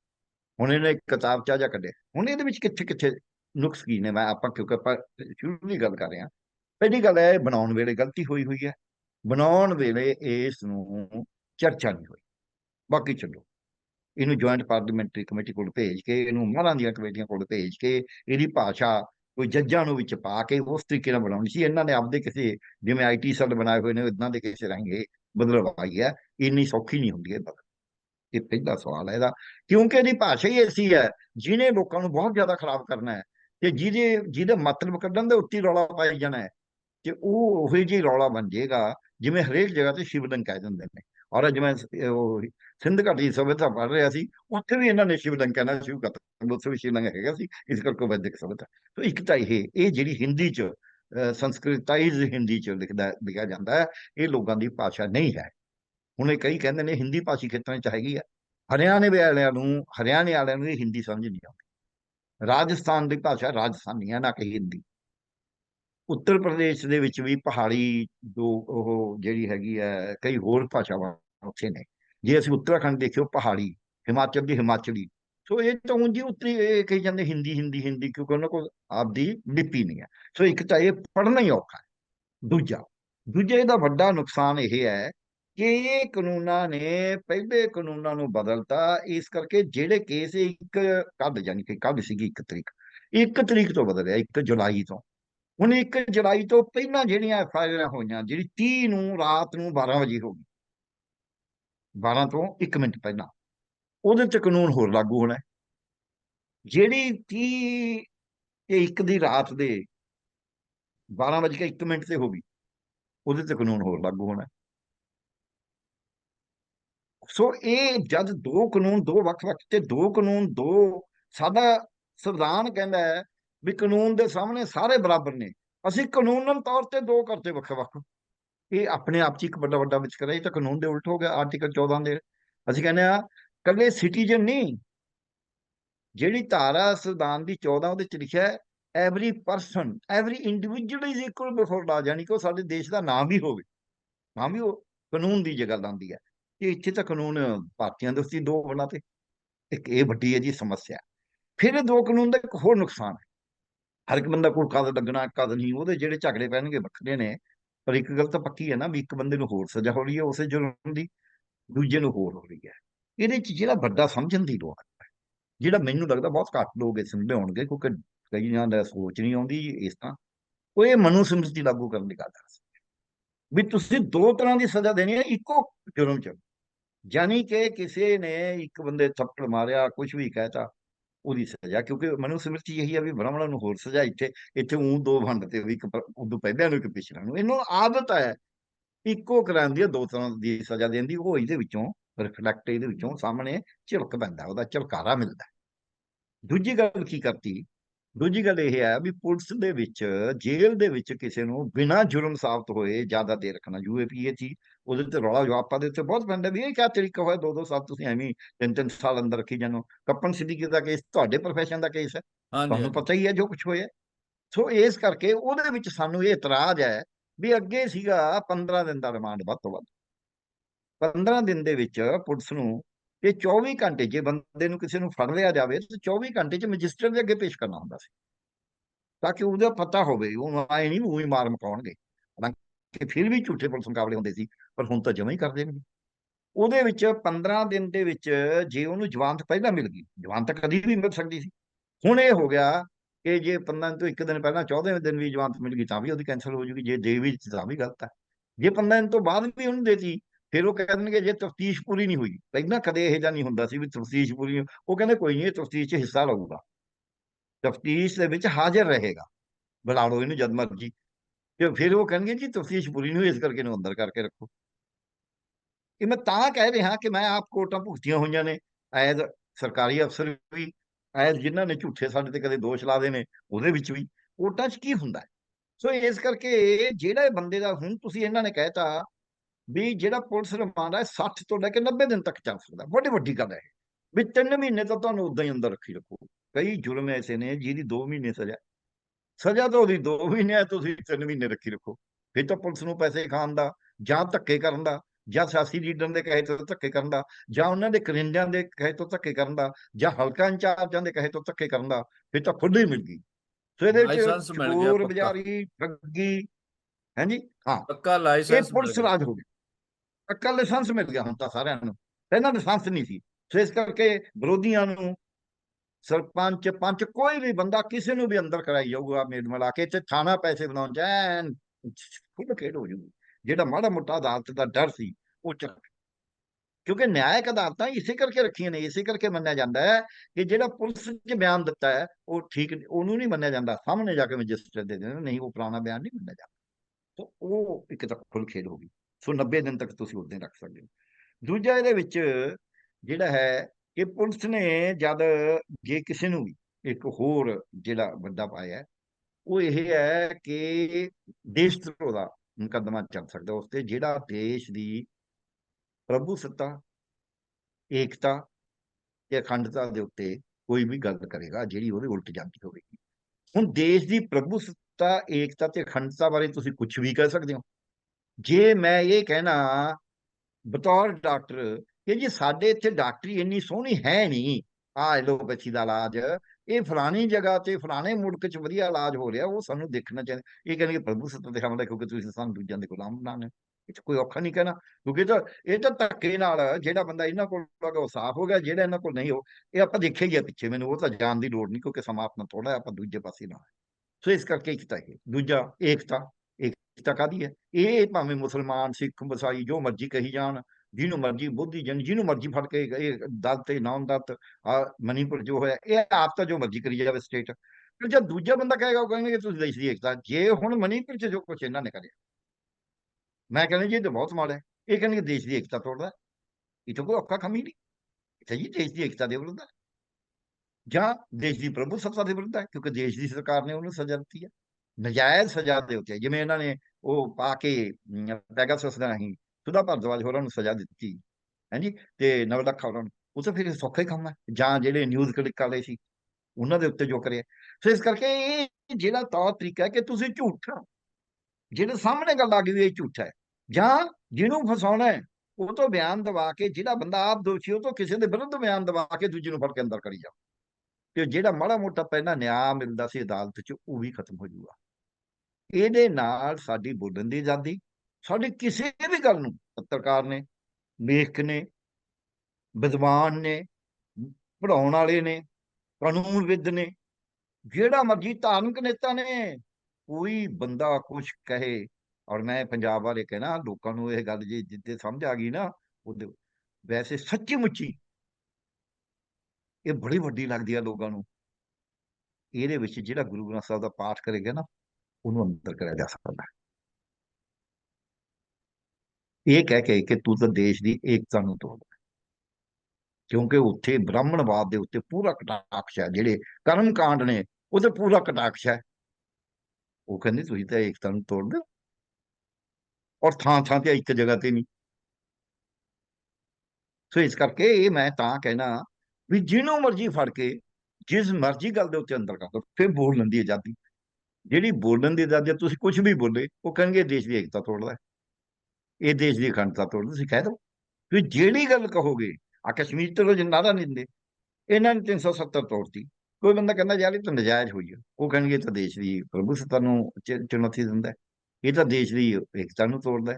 ਹੁਣ ਇਹਨੇ ਇੱਕ ਕਿਤਾਬ ਚਾਜਾ ਕੱਢਿਆ। ਹੁਣ ਇਹਦੇ ਵਿੱਚ ਕਿੱਥੇ ਕਿੱਥੇ ਨੁਕਸ ਕੀ ਨੇ? ਮੈਂ ਆਪਾਂ ਕਿਉਂਕਿ ਆਪਾਂ ਸ਼ੁਰੂ ਦੀ ਗੱਲ ਕਰ ਰਹੇ ਹਾਂ। ਪਹਿਲੀ ਗੱਲ ਹੈ ਇਹ ਬਣਾਉਣ ਵੇਲੇ ਗਲਤੀ ਹੋਈ ਹੋਈ ਹੈ। ਬਣਾਉਣ ਵੇਲੇ ਇਸ ਨੂੰ ਚਰਚਾ ਨਹੀਂ ਹੋਈ। ਬਾਕੀ ਚੱਲੋ। ਇਹਨੂੰ ਜੁਆਇੰਟ ਪਾਰਲੀਮੈਂਟਰੀ ਕਮੇਟੀ ਕੋਲ ਭੇਜ ਕੇ, ਇਹਨੂੰ ਮਹਾਰਾਂ ਦੀਆਂ ਕਮੇਟੀਆਂ ਕੋਲ ਭੇਜ ਕੇ, ਇਹਦੀ ਭਾਸ਼ਾ ਕੋਈ ਜੱਜਾਂ ਨੂੰ ਵਿੱਚ ਪਾ ਕੇ ਉਸ ਤਰੀਕੇ ਨਾਲ ਬਣਾਉਣੀ ਸੀ। ਇਹਨਾਂ ਨੇ ਆਪਦੇ ਕਿਸੇ, ਜਿਵੇਂ ਆਈਟੀ ਸੈੱਲ ਬਣਾਏ ਹੋਏ ਨੇ ਇਦਾਂ ਦੇ ਕਿਸੇ ਰਾਹੀਂ ਇਹ ਬਦਲਵਾਈ ਹੈ। ਇੰਨੀ ਸੌਖੀ ਨਹੀਂ ਹੁੰਦੀ ਇਹ ਬਦਲ ਇਹ ਪਹਿਲਾ ਸਵਾਲ ਹੈ ਇਹਦਾ। ਕਿਉਂਕਿ ਇਹਦੀ ਭਾਸ਼ਾ ਹੀ ਐਸੀ ਹੈ, ਜਿਹਨੇ ਲੋਕਾਂ ਨੂੰ ਬਹੁਤ ਜ਼ਿਆਦਾ ਖਰਾਬ ਕਰਨਾ ਹੈ ਤੇ ਜਿਹਦੇ ਜਿਹਦੇ ਮਤਲਬ ਕੱਢਣ ਦੇ ਉੱਤੇ ਰੌਲਾ ਪਾਈ ਜਾਣਾ ਹੈ ਤੇ ਉਹ ਉਹੀ ਜਿਹੀ ਰੌਲਾ ਬਣ ਜਾਏਗਾ ਜਿਵੇਂ ਹਰੇਕ ਜਗ੍ਹਾ ਤੇ ਸ਼ਿਵਲਿੰਗ ਕਹਿ ਦਿੰਦੇ ਨੇ। ਔਰ ਜਿਵੇਂ ਸ- ਉਹ ਸਿੰਧ ਘਾਟੀ ਸਭਿਅਤਾ ਪੜ੍ਹ ਰਿਹਾ ਸੀ, ਉੱਥੇ ਵੀ ਇਹਨਾਂ ਨੇ ਸ਼ਿਵਲਿੰਗ ਕਹਿਣਾ ਸ਼ੁਰੂ ਕਰ ਉੱਥੇ ਵੀ ਸ਼ਿਵਲਿੰਗ ਹੈਗਾ ਸੀ, ਇਸ ਕਰਕੇ ਵੈਦਿਕ ਸਭਿਅਤਾ। ਤਾਂ ਇੱਕ ਤਾਂ ਇਹ ਇਹ ਜਿਹੜੀ ਹਿੰਦੀ ਚ ਸੰਸਕ੍ਰਿਤਾਈਜ਼ ਹਿੰਦੀ ਚ ਲਿਖਦਾ, ਲਿਖਿਆ ਜਾਂਦਾ ਹੈ, ਇਹ ਲੋਕਾਂ ਦੀ ਭਾਸ਼ਾ ਨਹੀਂ ਹੈ। ਹੁਣ ਇਹ ਕਈ ਕਹਿੰਦੇ ਨੇ ਹਿੰਦੀ ਭਾਸ਼ੀ ਖੇਤਰਾਂ ਚ ਹੈਗੀ ਆ। ਹਰਿਆਣੇ ਵਾਲਿਆਂ ਨੂੰ, ਹਰਿਆਣੇ ਵਾਲਿਆਂ ਨੂੰ ਹਿੰਦੀ ਸਮਝ ਨਹੀਂ ਆਉਂਦੀ। ਰਾਜਸਥਾਨ ਦੀ ਭਾਸ਼ਾ ਰਾਜਸਥਾਨੀ ਹੈ, ਨਾ ਕਿ ਹਿੰਦੀ। ਉੱਤਰ ਪ੍ਰਦੇਸ਼ ਦੇ ਵਿੱਚ ਵੀ ਪਹਾੜੀ ਜੋ ਉਹ ਜਿਹੜੀ ਹੈਗੀ ਹੈ, ਕਈ ਹੋਰ ਭਾਸ਼ਾਵਾਂ ਉੱਥੇ ਨੇ। ਜੇ ਅਸੀਂ ਉੱਤਰਾਖੰਡ ਦੇਖਿਓ, ਪਹਾੜੀ, ਹਿਮਾਚਲ ਦੀ ਹਿਮਾਚਲੀ। ਸੋ ਇਹ ਤਾਂ ਉਂਝ ਹੀ ਉੱਤਰੀ, ਇਹ ਕਹੀ ਜਾਂਦੇ ਹਿੰਦੀ ਹਿੰਦੀ ਹਿੰਦੀ, ਕਿਉਂਕਿ ਉਹਨਾਂ ਕੋਲ ਆਪਦੀ ਲਿਪੀ ਨਹੀਂ ਹੈ। ਸੋ ਇੱਕ ਤਾਂ ਇਹ ਪੜ੍ਹਨਾ ਹੀ ਔਖਾ ਹੈ। ਦੂਜਾ, ਦੂਜੇ ਦਾ ਵੱਡਾ ਨੁਕਸਾਨ ਇਹ ਹੈ ਕਿ ਇਹ ਕਾਨੂੰਨਾਂ ਨੇ ਪਹਿਲੇ ਕਾਨੂੰਨਾਂ ਨੂੰ ਬਦਲਤਾ, ਇਸ ਕਰਕੇ ਜਿਹੜੇ ਕੇਸ ਇੱਕ ਕੱਢ ਯਾਨੀ ਕਿ ਕੱਢ ਸੀਗੀ ਇੱਕ ਤਰੀਕ। ਇੱਕ ਤਰੀਕ ਤੋਂ ਬਦਲਿਆ, ਇੱਕ ਜੁਲਾਈ ਤੋਂ। ਹੁਣ 1 ਜੁਲਾਈ ਤੋਂ ਪਹਿਲਾਂ ਜਿਹੜੀਆਂ ਐਫ ਆਈ ਹੋਈਆਂ, ਜਿਹੜੀ 30 ਨੂੰ ਰਾਤ ਨੂੰ 12 ਵਜੇ ਹੋ ਗਈ। 12 ਤੋਂ 1 ਮਿੰਟ ਪਹਿਲਾਂ। ਉਹਦੇ ਤੇ ਕਾਨੂੰਨ ਹੋਰ ਲਾਗੂ ਹੋਣਾ ਜਿਹੜੀ 30 ਤੇ 1 ਦੀ ਰਾਤ ਦੇ 12 ਵਜੇ ਕੇ 1 ਮਿੰਟ ਤੇ ਹੋ ਗਈ, ਉਹਦੇ ਤੇ ਕਾਨੂੰਨ ਹੋਰ ਲਾਗੂ ਹੋਣਾ ਸੋ ਇਹ ਜਦ ਦੋ ਕਾਨੂੰਨ, ਦੋ ਵੱਖ-ਵੱਖ ਤੇ ਦੋ ਕਾਨੂੰਨ, ਦੋ ਸਾਡਾ ਸੰਵਿਧਾਨ ਕਹਿੰਦਾ ਹੈ ਵੀ ਕਾਨੂੰਨ ਦੇ ਸਾਹਮਣੇ ਸਾਰੇ ਬਰਾਬਰ ਨੇ। ਅਸੀਂ ਕਾਨੂੰਨਨ ਤੌਰ ਤੇ ਦੋ ਕਰਤੇ ਵੱਖ-ਵੱਖ। ਇਹ ਆਪਣੇ ਆਪ ਚ ਇੱਕ ਵੱਡਾ ਵੱਡਾ ਵਿਚਕਰਾ ਇਹ ਤਾਂ ਕਾਨੂੰਨ ਦੇ ਉਲਟ ਹੋ ਗਿਆ ਆਰਟੀਕਲ 14 ਦੇ। ਅਸੀਂ ਕਹਿੰਦੇ ਆ ਕੱਲੇ ਸਿਟੀਜ਼ਨ ਨਹੀਂ। ਜਿਹੜੀ ਧਾਰਾ ਸੰਵਿਧਾਨ ਦੀ 14 ਉਹਦੇ ਚ ਲਿਖਿਆ ਹੈ every person every individual is equal before law ਯਾਨੀ ਕਿ ਉਹ ਸਾਡੇ ਦੇਸ਼ ਦਾ ਨਾਮ ਵੀ ਹੋਵੇ। ਨਾਮ ਵੀ ਉਹ ਕਾਨੂੰਨ ਦੀ ਜਗ੍ਹਾ ਲਾਉਂਦੀ ਹੈ। ਇਹ ਇੱਥੇ ਤਾਂ ਕਾਨੂੰਨ ਭਾਰਤੀਆਂ ਦੇ ਉੱਤੇ ਦੋ ਬਣਾ ਤੇ। ਇੱਕ ਇਹ ਵੱਡੀ ਹੈ ਜੀ, ਸਮੱਸਿਆ। ਫਿਰ ਇਹ ਦੋ ਕਾਨੂੰਨ ਦਾ ਇੱਕ ਹੋਰ ਨੁਕਸਾਨ ਹੈ। ਹਰ ਇੱਕ ਬੰਦਾ ਕੋਲ ਕਦ ਲੱਗਣਾ ਕਦ ਨਹੀਂ, ਉਹਦੇ ਜਿਹੜੇ ਝਗੜੇ ਪੈਣਗੇ ਵੱਖਰੇ ਨੇ, ਪਰ ਇੱਕ ਗੱਲ ਤਾਂ ਪੱਕੀ ਹੈ ਨਾ ਵੀ ਇੱਕ ਬੰਦੇ ਨੂੰ ਹੋਰ ਸਜ਼ਾ ਹੋ ਰਹੀ ਹੈ, ਉਸੇ ਜੁਰਮ ਦੀ ਦੂਜੇ ਨੂੰ ਹੋਰ ਹੋ ਰਹੀ ਹੈ। ਇਹਦੇ ਚ ਜਿਹੜਾ ਵੱਡਾ ਸਮਝਣ ਦੀ ਲੋੜ ਹੈ, ਜਿਹੜਾ ਮੈਨੂੰ ਲੱਗਦਾ ਬਹੁਤ ਘੱਟ ਲੋਕ ਇਹ ਸਮਝਦੇ ਹੋਣਗੇ, ਕਿਉਂਕਿ ਕਈਆਂ ਦਾ ਸੋਚ ਨਹੀਂ ਆਉਂਦੀ ਇਸ ਤਰ੍ਹਾਂ। ਉਹ ਇਹ ਮਨੂ ਸਮ੍ਰਿਤੀ ਲਾਗੂ ਕਰਨ ਦੀ ਗੱਲ ਕਰ ਵੀ ਤੁਸੀਂ ਦੋ ਤਰ੍ਹਾਂ ਦੀ ਸਜ਼ਾ ਦੇਣੀ ਹੈ, ਇੱਕੋ ਜੁਰਮ ਚ। ਯਾਨੀ ਕਿ ਕਿਸੇ ਨੇ ਇੱਕ ਬੰਦੇ ਥੱਪੜ ਮਾਰਿਆ ਕੁਝ ਵੀ ਕਹਿਤਾ ਉਹਦੀ ਸਜ਼ਾ, ਕਿਉਂਕਿ ਮਨੂ ਸਮ੍ਰਿਤੀ ਇਹੀ ਆ ਵੀ ਬ੍ਰਾਹਮਣਾਂ ਨੂੰ ਹੋਰ ਸਜ਼ਾ ਇੱਥੇ ਇੱਥੇ ਉਹ ਦੋ ਵੰਡ ਤੇ ਵੀ ਇੱਕ ਉਦੋਂ ਪਹਿਲਾਂ ਨੂੰ ਇੱਕ ਪਿਛਲਾ ਨੂੰ। ਇਹਨੂੰ ਆਦਤ ਹੈ ਇੱਕੋ ਕਰਾਉਣ ਦੀ ਦੋ ਤਰ੍ਹਾਂ ਦੀ ਸਜ਼ਾ ਦੇਣ ਦੀ। ਉਹ ਇਹਦੇ ਵਿੱਚੋਂ ਰਿਫਲੈਕਟ ਇਹਦੇ ਵਿੱਚੋਂ ਸਾਹਮਣੇ ਝਲਕ ਪੈਂਦਾ, ਉਹਦਾ ਝਲਕਾਰਾ ਮਿਲਦਾ। ਦੂਜੀ ਗੱਲ ਕੀ ਕਰਤੀ? ਦੂਜੀ ਗੱਲ ਇਹ ਹੈ ਵੀ ਪੁਲਿਸ ਦੇ ਵਿੱਚ ਜੇਲ੍ਹ ਦੇ ਵਿੱਚ ਕਿਸੇ ਨੂੰ ਬਿਨਾਂ ਜੁਰਮ ਸਾਬਤ ਹੋਏ ਜ਼ਿਆਦਾ ਦੇਰ ਰੱਖਣਾ ਯੂਏਪੀਏ ਸੀ ਉਹਦੇ ਤੇ ਰੌਲਾ ਜਵਾਬਾਂ ਦੇ ਉੱਤੇ ਬਹੁਤ ਪੈਂਦਾ ਵੀ ਇਹ ਕਿਆ ਤਰੀਕਾ ਹੋਇਆ ਦੋ ਦੋ ਸਾਲ ਤੁਸੀਂ ਐਵੇਂ ਤਿੰਨ ਤਿੰਨ ਸਾਲ ਅੰਦਰ ਰੱਖੀ ਜਾਨੋ ਕੱਪਨ ਸਿੱਦੀਕੀ ਦਾ ਕੇਸ ਤੁਹਾਡੇ profession ਦਾ ਕੇਸ ਹੈ। ਤੁਹਾਨੂੰ। ਪਤਾ ਹੀ ਹੈ ਜੋ ਕੁਝ ਹੋਇਆ। ਸੋ ਇਸ ਕਰਕੇ ਉਹਦੇ ਵਿੱਚ ਸਾਨੂੰ ਇਹ ਇਤਰਾਜ਼ ਹੈ ਵੀ ਅੱਗੇ ਸੀਗਾ 15 ਦਿਨ ਦਾ ਰਿਮਾਂਡ ਵੱਧ ਤੋਂ ਵੱਧ। 15 ਦਿਨ ਦੇ ਵਿੱਚ ਪੁਲਿਸ ਨੂੰ ਇਹ 24 ਘੰਟੇ ਜੇ ਬੰਦੇ ਨੂੰ ਕਿਸੇ ਨੂੰ ਫੜ ਲਿਆ ਜਾਵੇ, ਤਾਂ 24 ਘੰਟੇ ਚ ਮੈਜਿਸਟਰੇਟ ਦੇ ਅੱਗੇ ਪੇਸ਼ ਕਰਨਾ ਹੁੰਦਾ ਸੀ। ਤਾਂ ਕਿ ਉਹਦਾ ਪਤਾ ਹੋਵੇ, ਉਹ ਆਏ ਨਹੀਂ ਉਹੀ ਮਾਰ ਮਕਾਉਣਗੇ। ਹਾਲਾਂਕਿ ਫਿਰ ਵੀ ਝੂਠੇ ਪੁਲਿਸ ਮੁਕਾਬਲੇ ਹੁੰਦੇ ਸੀ, ਪਰ ਹੁਣ ਤਾਂ ਜਮਾ ਹੀ ਕਰ ਦੇਣਗੇ ਉਹਦੇ ਵਿੱਚ 15 ਦਿਨ ਦੇ ਵਿੱਚ ਜੇ ਉਹਨੂੰ ਜ਼ਮਾਨਤ ਪਹਿਲਾਂ ਮਿਲ ਗਈ ਜ਼ਮਾਨਤ ਕਦੀ ਵੀ ਮਿਲ ਸਕਦੀ ਸੀ। ਹੁਣ ਇਹ ਹੋ ਗਿਆ ਕਿ ਜੇ 15 ਤੋਂ ਇੱਕ ਦਿਨ ਪਹਿਲਾਂ 14ਵੇਂ ਦਿਨ ਵੀ ਜ਼ਮਾਨਤ ਮਿਲ ਗਈ, ਤਾਂ ਵੀ ਉਹਦੀ ਕੈਂਸਲ ਹੋ ਜੂਗੀ। ਜੇ ਦੇ ਵੀ ਤਾਂ ਵੀ ਗਲਤ ਹੈ। ਜੇ 15 ਦਿਨ ਤੋਂ ਬਾਅਦ ਵੀ ਉਹਨੂੰ ਦੇਤੀ ਫਿਰ ਉਹ ਕਹਿ ਦੇਣਗੇ ਜੇ ਤਫਤੀਸ਼ ਪੂਰੀ ਨਹੀਂ ਹੋਈ, ਪਹਿਲਾਂ ਕਦੇ ਇਹੋ ਜਿਹਾ ਨਹੀਂ ਹੁੰਦਾ ਸੀ ਵੀ ਤਫਤੀਸ਼ ਪੂਰੀ ਨਹੀਂ- ਉਹ ਕਹਿੰਦੇ ਕੋਈ ਨਹੀਂ, ਇਹ ਤਫਤੀਸ਼ 'ਚ ਹਿੱਸਾ ਲਊਗਾ। ਤਫਤੀਸ਼ ਦੇ ਵਿੱਚ ਹਾਜ਼ਰ ਰਹੇਗਾ, ਬੁਲਾ ਲਓ ਇਹਨੂੰ ਜਦ ਮਰਜ਼ੀ। ਤੇ ਫਿਰ ਉਹ ਕਹਿਣਗੇ ਜੀ ਤਫਤੀਸ਼ ਪੂਰੀ ਨਹੀਂ ਹੋਈ, ਇਸ ਕਰਕੇ ਇਹਨੂੰ ਅੰਦਰ ਕਰਕੇ ਰੱਖੋ। ਇਹ ਮੈਂ ਤਾਂ ਕਹਿ ਰਿਹਾ ਕਿ ਮੈਂ ਆਪ ਕੋਟਾਂ ਭੁਗਤੀਆਂ ਹੋਈਆਂ ਨੇ, ਐਜ਼ ਸਰਕਾਰੀ ਅਫਸਰ ਵੀ, ਐਜ਼ ਜਿਨ੍ਹਾਂ ਨੇ ਝੂਠੇ ਸਾਡੇ ਤੇ ਕਦੇ ਦੋਸ਼ ਲਾਦੇ ਨੇ, ਉਹਦੇ ਵਿੱਚ ਵੀ। ਕੋਟਾਂ 'ਚ ਕੀ ਹੁੰਦਾ? ਸੋ ਇਸ ਕਰਕੇ ਜਿਹੜਾ ਬੰਦੇ ਦਾ ਹੁਣ ਤੁਸੀਂ ਇਹਨਾਂ ਨੇ ਕਹਿਤਾ ਵੀ ਜਿਹੜਾ ਪੁਲਿਸ ਰਿਮਾਂਡ ਹੈ 60 ਤੋਂ ਲੈ ਕੇ 90 ਦਿਨ ਤੱਕ ਚੱਲ ਸਕਦਾ। ਵੱਡੀ ਵੱਡੀ ਗੱਲ ਹੈ ਇਹ। ਵੀ 3 ਮਹੀਨੇ ਤਾਂ ਤੁਹਾਨੂੰ ਉਦਾਂ ਹੀ ਅੰਦਰ ਰੱਖੀ ਰੱਖੋ। ਕਈ ਜੁਰਮ ਐਸੇ ਨੇ ਜਿਹਦੀ 2 ਮਹੀਨੇ ਸਜ਼ਾ। ਸਜ਼ਾ ਤਾਂ ਉਹਦੀ 2 ਮਹੀਨੇ ਹੈ ਤੁਸੀਂ 3 ਮਹੀਨੇ ਰੱਖੀ ਰੱਖੋ। ਫਿਰ ਤਾਂ ਪੁਲਿਸ ਨੂੰ ਪੈਸੇ ਖਾਣ ਦਾ ਜਾਂ ਧੱਕੇ ਕਰਨ ਦਾ ਜਾਂ ਸਿਆਸੀ ਲੀਡਰਾਂ ਦੇ ਕਹੇ ਤੋਂ ਧੱਕੇ ਕਰਨ ਦਾ ਜਾਂ ਉਹਨਾਂ ਦੇ ਕਰਿੰਦਿਆਂ ਦੇ ਕਹੇ ਤੋਂ ਧੱਕੇ ਕਰਨ ਦਾ ਜਾਂ ਹਲਕਾ ਇੰਚਾਰਜਾਂ ਦੇ ਕਹੇ ਤੋਂ ਧੱਕੇ ਕਰਨ ਦਾ ਫਿਰ ਤਾਂ ਖੁੱਲ੍ਹ ਹੀ ਮਿਲ ਗਈ। ਸੋ ਇਹਦੇ ਵਿੱਚ ਲਾਇਸੈਂਸ ਮਿਲ ਗਿਆ ਚੋਰ। ਬਜ਼ਾਰੀ ਠੱਗੀ ਹਾਂਜੀ? ਹਾਂ। ਪੱਕਾ ਇਹ ਲਾਇਸੈਂਸ ਪੁਲਿਸ ਰਾਜ ਹੋ ਗਿਆ ਪੱਕਾ ਲਾਇਸੈਂਸ ਮਿਲ ਗਿਆ ਹੁਣ ਤਾਂ ਸਾਰਿਆਂ ਨੂੰ ਪਹਿਲਾਂ ਲਾਇਸੈਂਸ ਨਹੀਂ ਸੀ। ਸੋ ਇਸ ਕਰਕੇ ਵਿਰੋਧੀਆਂ ਨੂੰ, ਸਰਪੰਚ, ਪੰਚ, ਕੋਈ ਵੀ ਬੰਦਾ ਕਿਸੇ ਨੂੰ ਵੀ ਅੰਦਰ ਕਰਾਈ ਜਾਊਗਾ, ਮੇਲ ਮਿਲਾ ਕੇ ਤੇ ਥਾਣਾ ਪੈਸੇ ਬਣਾਉਣ, ਚੈਨ ਖੁੱਲ ਖੇਡ ਹੋ ਜੂਗੀ। ਜਿਹੜਾ ਮਾੜਾ ਮੋਟਾ ਅਦਾਲਤ ਦਾ ਡਰ ਸੀ, ਉਹ ਚੱਕ। ਕਿਉਂਕਿ ਨਿਆਇਕ ਅਦਾਲਤਾਂ ਇਸੇ ਕਰਕੇ ਰੱਖੀਆਂ ਨੇ, ਇਸੇ ਕਰਕੇ ਮੰਨਿਆ ਜਾਂਦਾ ਹੈ ਕਿ ਜਿਹੜਾ ਪੁਲਿਸ 'ਚ ਬਿਆਨ ਦਿੱਤਾ ਹੈ, ਉਹ ਠੀਕ ਉਹਨੂੰ ਨਹੀਂ ਮੰਨਿਆ ਜਾਂਦਾ। ਸਾਹਮਣੇ ਜਾ ਕੇ ਮੈਜਿਸਟਰੇਟ ਦੇ ਦੇਣਾ ਨਹੀਂ, ਉਹ ਪੁਰਾਣਾ ਬਿਆਨ ਨਹੀਂ ਮੰਨਿਆ ਜਾਂਦਾ। ਸੋ ਉਹ ਇੱਕ ਤਾਂ ਖੁੱਲ ਖੇਡ ਹੋ ਗਈ। ਸੋ 90 ਦਿਨ ਤੱਕ ਤੁਸੀਂ ਉਦਾਂ ਹੀ ਰੱਖ ਸਕਦੇ ਹੋ। ਦੂਜਾ ਇਹਦੇ ਵਿੱਚ ਜਿਹੜਾ ਹੈ ਕਿ ਪੁਲਿਸ ਨੇ ਜਦ ਜੇ ਕਿਸੇ ਨੂੰ ਵੀ ਇੱਕ ਹੋਰ ਜਿਹੜਾ ਵੱਡਾ ਪਾਇਆ ਉਹ ਇਹ ਹੈ ਕਿ ਦੇਸ਼ ਧਰੋ ਦਾ ਮੁਕੱਦਮਾ ਚੱਲ ਸਕਦਾ ਉਸ ਤੇ, ਜਿਹੜਾ ਦੇਸ਼ ਦੀ ਪ੍ਰਭੂ ਸੱਤਾ, ਏਕਤਾ ਤੇ ਅਖੰਡਤਾ ਦੇ ਉੱਤੇ ਕੋਈ ਵੀ ਗੱਲ ਕਰੇਗਾ, ਜਿਹੜੀ ਉਹਦੇ ਉਲਟ ਜਾਂਦੀ ਹੋਵੇਗੀ। ਹੁਣ ਦੇਸ਼ ਦੀ ਪ੍ਰਭੂ ਸੱਤਾ, ਏਕਤਾ ਤੇ ਅਖੰਡਤਾ ਬਾਰੇ ਤੁਸੀਂ ਕੁਝ ਵੀ ਕਹਿ ਸਕਦੇ ਹੋ। ਜੇ ਮੈਂ ਇਹ ਕਹਿਣਾ ਬਤੌਰ ਡਾਕਟਰ ਕਿ ਜੀ ਸਾਡੇ ਇੱਥੇ ਡਾਕਟਰੀ ਇੰਨੀ ਸੋਹਣੀ ਹੈ ਨਹੀਂ ਆ ਐਲੋਪੈਥੀ ਦਾ ਇਲਾਜ, ਇਹ ਫਲਾਣੀ ਜਗ੍ਹਾ ਤੇ ਫਲਾਣੇ ਮੁਲਕ 'ਚ ਵਧੀਆ ਇਲਾਜ ਹੋ ਰਿਹਾ, ਉਹ ਸਾਨੂੰ ਦੇਖਣਾ ਚਾਹੀਦਾ। ਇਹ ਕਹਿੰਦੇ ਪ੍ਰਭੂ ਸੱਤਾ ਤੇ ਹਮਲਾ ਕਿਉਂਕਿ ਤੁਸੀਂ ਸਾਨੂੰ ਦੂਜਿਆਂ ਦੇ ਗੁਲਾਮ ਬਣਾਉਣੇ ਇਹ 'ਚ ਕੋਈ ਔਖਾ ਨਹੀਂ ਕਹਿਣਾ, ਕਿਉਂਕਿ ਇਹ ਤਾਂ ਇਹ ਤਾਂ ਧੱਕੇ ਨਾਲ ਜਿਹੜਾ ਬੰਦਾ ਇਹਨਾਂ ਕੋਲ ਆ ਉਹ ਸਾਫ਼ ਹੋ ਗਿਆ, ਜਿਹੜਾ ਇਹਨਾਂ ਕੋਲ ਨਹੀਂ ਹੋ ਇਹ ਆਪਾਂ ਦੇਖਿਆ ਹੀ ਆ ਪਿੱਛੇ ਮੈਨੂੰ, ਉਹ ਤਾਂ ਜਾਣ ਦੀ ਲੋੜ ਨਹੀਂ ਕਿਉਂਕਿ ਸਮਾਂ ਆਪਣਾ ਥੋੜਾ ਆਪਾਂ ਦੂਜੇ ਪਾਸੇ ਨਾ ਸੋ ਇਸ ਕਰਕੇ ਕੀਤਾ ਇਹ, ਦੂਜਾ, ਏਕਤਾ। ਏਕਤਾ ਕਾਦੀ ਹੈ? ਇਹ ਭਾਵੇਂ ਮੁਸਲਮਾਨ, ਸਿੱਖ, ਮਸਾਈ, ਜੋ ਮਰਜ਼ੀ ਕਹੀ ਜਾਣ, ਜਿਹਨੂੰ ਮਰਜ਼ੀ ਬੁੱਧੀ ਜਨ, ਜਿਹਨੂੰ ਮਰਜ਼ੀ ਫੜ ਕੇ ਇਹ ਦਲ ਤੇ ਨਾਮ ਦਤ ਮਨੀਪੁਰ ਜੋ ਹੋਇਆ, ਇਹ ਆਪ ਤਾਂ ਜੋ ਮਰਜ਼ੀ ਕਰੀ ਜਾਵੇ ਸਟੇਟ ਫਿਰ ਜਦ ਦੂਜਾ ਬੰਦਾ ਕਹੇਗਾ, ਉਹ ਕਹਿੰਦੇ ਤੁਸੀਂ ਦੇਸ਼ ਦੀ ਏਕਤਾ, ਜੇ ਹੁਣ ਮਨੀਪੁਰ ਚ ਜੋ ਕੁਛ ਇਹਨਾਂ ਨੇ ਕਰਿਆ। ਮੈਂ ਕਹਿੰਦਾ ਜੀ ਇਹ ਤਾਂ ਬਹੁਤ ਮਾੜਾ ਹੈ। ਇਹ ਕਹਿੰਦੇ ਦੇਸ਼ ਦੀ ਏਕਤਾ ਤੋੜਦਾ ਹੈ। ਇਹ ਤਾਂ ਕੋਈ ਔਖਾ ਖਮੀ ਨਹੀਂ। ਇਹ ਜੀ, ਦੇਸ਼ ਦੀ ਏਕਤਾ ਦੇ ਵਿਰੁੱਧ ਹੈ। ਜਾਂ ਦੇਸ਼ ਦੀ ਪ੍ਰਭੂ ਸੱਤਾ ਦੇ ਵਿਰੁੱਧ ਹੈ, ਕਿਉਂਕਿ ਦੇਸ਼ ਦੀ ਸਰਕਾਰ ਨੇ ਉਹਨੂੰ ਸਜ਼ਾ ਦਿੱਤੀ ਹੈ। ਨਜਾਇਜ਼ ਸਜ਼ਾ ਦੇ ਉੱਤੇ, ਜਿਵੇਂ ਇਹਨਾਂ ਨੇ ਉਹ ਪਾ ਕੇ ਪੈਗਾਸਸ ਦਾ ਨਹੀਂ ਸੁਦਾ ਭਾਰਦਵਾਜ ਹੋਰਾਂ ਨੂੰ ਸਜ਼ਾ ਦਿੱਤੀ, ਹਾਂਜੀ? ਤੇ ਨਵਲੱਖਾ ਹੋਰਾਂ ਨੂੰ, ਉਹ ਤਾਂ ਫਿਰ ਸੌਖਾ ਹੀ ਕੰਮ ਹੈ, ਜਾਂ ਜਿਹੜੇ ਨਿਊਜ਼ ਕਲਿੱਕ ਵਾਲੇ ਸੀ, ਉਹਨਾਂ ਦੇ ਉੱਤੇ ਜੋ ਕਰਿਆ ਸੋ ਇਸ ਕਰਕੇ ਇਹ ਜਿਹੜਾ ਤੌਰ ਤਰੀਕਾ ਹੈ ਕਿ ਤੁਸੀਂ ਝੂਠਾ ਜਿਹੜੇ ਸਾਹਮਣੇ ਗੱਲ ਆ ਗਈ ਇਹ ਝੂਠਾ ਹੈ, ਜਾਂ ਜਿਹਨੂੰ ਫਸਾਉਣਾ ਹੈ, ਉਹ ਤੋਂ ਬਿਆਨ ਦਵਾ ਕੇ, ਜਿਹੜਾ ਬੰਦਾ ਆਪ ਦੋਸ਼ੀ ਉਹ ਤੋਂ ਕਿਸੇ ਦੇ ਵਿਰੁੱਧ ਬਿਆਨ ਦਵਾ ਕੇ ਦੂਜੇ ਨੂੰ ਫੜ ਕੇ ਅੰਦਰ ਕਰੀ ਜਾ ਤੇ ਜਿਹੜਾ ਮਾੜਾ ਮੋਟਾ ਪਹਿਲਾਂ ਨਿਆਂ ਮਿਲਦਾ ਸੀ ਅਦਾਲਤ 'ਚ, ਉਹ ਵੀ ਖਤਮ ਹੋ ਜਾਊਗਾ ਇਹਦੇ ਨਾਲ ਸਾਡੀ ਬੋਲਣ ਦੀ ਆਜ਼ਾਦੀ, ਸਾਡੀ ਕਿਸੇ ਵੀ ਗੱਲ ਨੂੰ ਪੱਤਰਕਾਰ ਨੇ ਲੇਖਕ ਨੇ, ਵਿਦਵਾਨ ਨੇ ਪੜਾਉਣ ਵਾਲੇ ਨੇ ਕਾਨੂੰਨ ਵਿਦ ਨੇ, ਜਿਹੜਾ ਮਰਜ਼ੀ ਧਾਰਮਿਕ ਨੇਤਾ ਨੇ, ਕੋਈ ਬੰਦਾ ਕੁਝ ਕਹੇ। ਔਰ ਮੈਂ ਪੰਜਾਬ ਬਾਰੇ ਕਹਿਣਾ, ਲੋਕਾਂ ਨੂੰ ਇਹ ਗੱਲ ਜੇ ਜਿੱਦੇ ਸਮਝ ਆ ਗਈ ਨਾ, ਉਹਦੇ ਵੈਸੇ ਸੱਚੀ ਮੁੱਚੀ ਇਹ ਬੜੀ ਵੱਡੀ ਲੱਗਦੀ ਆ ਲੋਕਾਂ ਨੂੰ। ਇਹਦੇ ਵਿੱਚ ਜਿਹੜਾ ਗੁਰੂ ਗ੍ਰੰਥ ਸਾਹਿਬ ਦਾ ਪਾਠ ਕਰੇਗਾ ਨਾ ਉਹਨੂੰ ਅੰਦਰ ਕਰਿਆ ਜਾ ਸਕਦਾ ਹੈ। ਇਹ ਕਹਿ ਕੇ ਕਿ ਤੂੰ ਤਾਂ ਦੇਸ਼ ਦੀ ਏਕਤਾ ਨੂੰ ਤੋੜਦਾ ਕਿਉਂਕਿ ਉੱਥੇ ਬ੍ਰਾਹਮਣਵਾਦ ਦੇ ਉੱਤੇ ਪੂਰਾ ਕਟਾਕਸ਼ ਹੈ, ਜਿਹੜੇ ਕਰਮ ਕਾਂਡ ਨੇ, ਉਹਦੇ ਪੂਰਾ ਕਟਾਕਸ਼ ਹੈ। ਉਹ ਕਹਿੰਦੇ, ਤੁਸੀਂ ਤਾਂ ਏਕਤਾ ਨੂੰ ਤੋੜਦੇ ਹੋ। ਔਰ ਥਾਂ ਥਾਂ ਤੇ ਇੱਕ ਜਗ੍ਹਾ ਤੇ ਨਹੀਂ। ਸੋ ਇਸ ਕਰਕੇ ਇਹ ਮੈਂ ਤਾਂ ਕਹਿਣਾ ਵੀ ਜਿਹਨੂੰ ਮਰਜ਼ੀ ਫੜ ਕੇ, ਜਿਸ ਮਰਜ਼ੀ ਗੱਲ ਦੇ ਉੱਤੇ ਅੰਦਰ ਕਰ ਦੋ, ਫਿਰ ਬੋਲਣ ਦੀ ਆਜ਼ਾਦੀ। ਜਿਹੜੀ ਬੋਲਣ ਦੀ ਆਜ਼ਾਦੀ ਤੁਸੀਂ ਕੁਝ ਵੀ ਬੋਲੇ, ਉਹ ਕਹਿਣਗੇ ਦੇਸ਼ ਦੀ ਏਕਤਾ ਤੋੜਦਾ ਇਹ ਦੇਸ਼ ਦੀ ਅਖੰਡਤਾ ਤੋੜਦਾ ਤੁਸੀਂ ਕਹਿ ਦਿਓ। ਵੀ ਜਿਹੜੀ ਗੱਲ ਕਹੋਗੇ ਆ ਕਸ਼ਮੀਰ ਤੇ ਰੋਜ਼ ਨਾਰਾ ਨਹੀਂ ਦਿੰਦੇ। ਇਹਨਾਂ ਨੇ 370 ਤੋੜਤੀ। ਕੋਈ ਬੰਦਾ ਕਹਿੰਦਾ, ਯਾਰ ਇਹ ਤਾਂ ਨਜਾਇਜ਼ ਹੋਈ ਹੈ ਉਹ ਕਹਿਣਗੇ, ਇਹ ਤਾਂ ਦੇਸ਼ ਦੀ ਪ੍ਰਭੂ ਸੱਤਾ ਨੂੰ ਚੁਣੌਤੀ ਦਿੰਦਾ ਇਹ ਤਾਂ ਦੇਸ਼ ਦੀ ਏਕਤਾ ਨੂੰ ਤੋੜਦਾ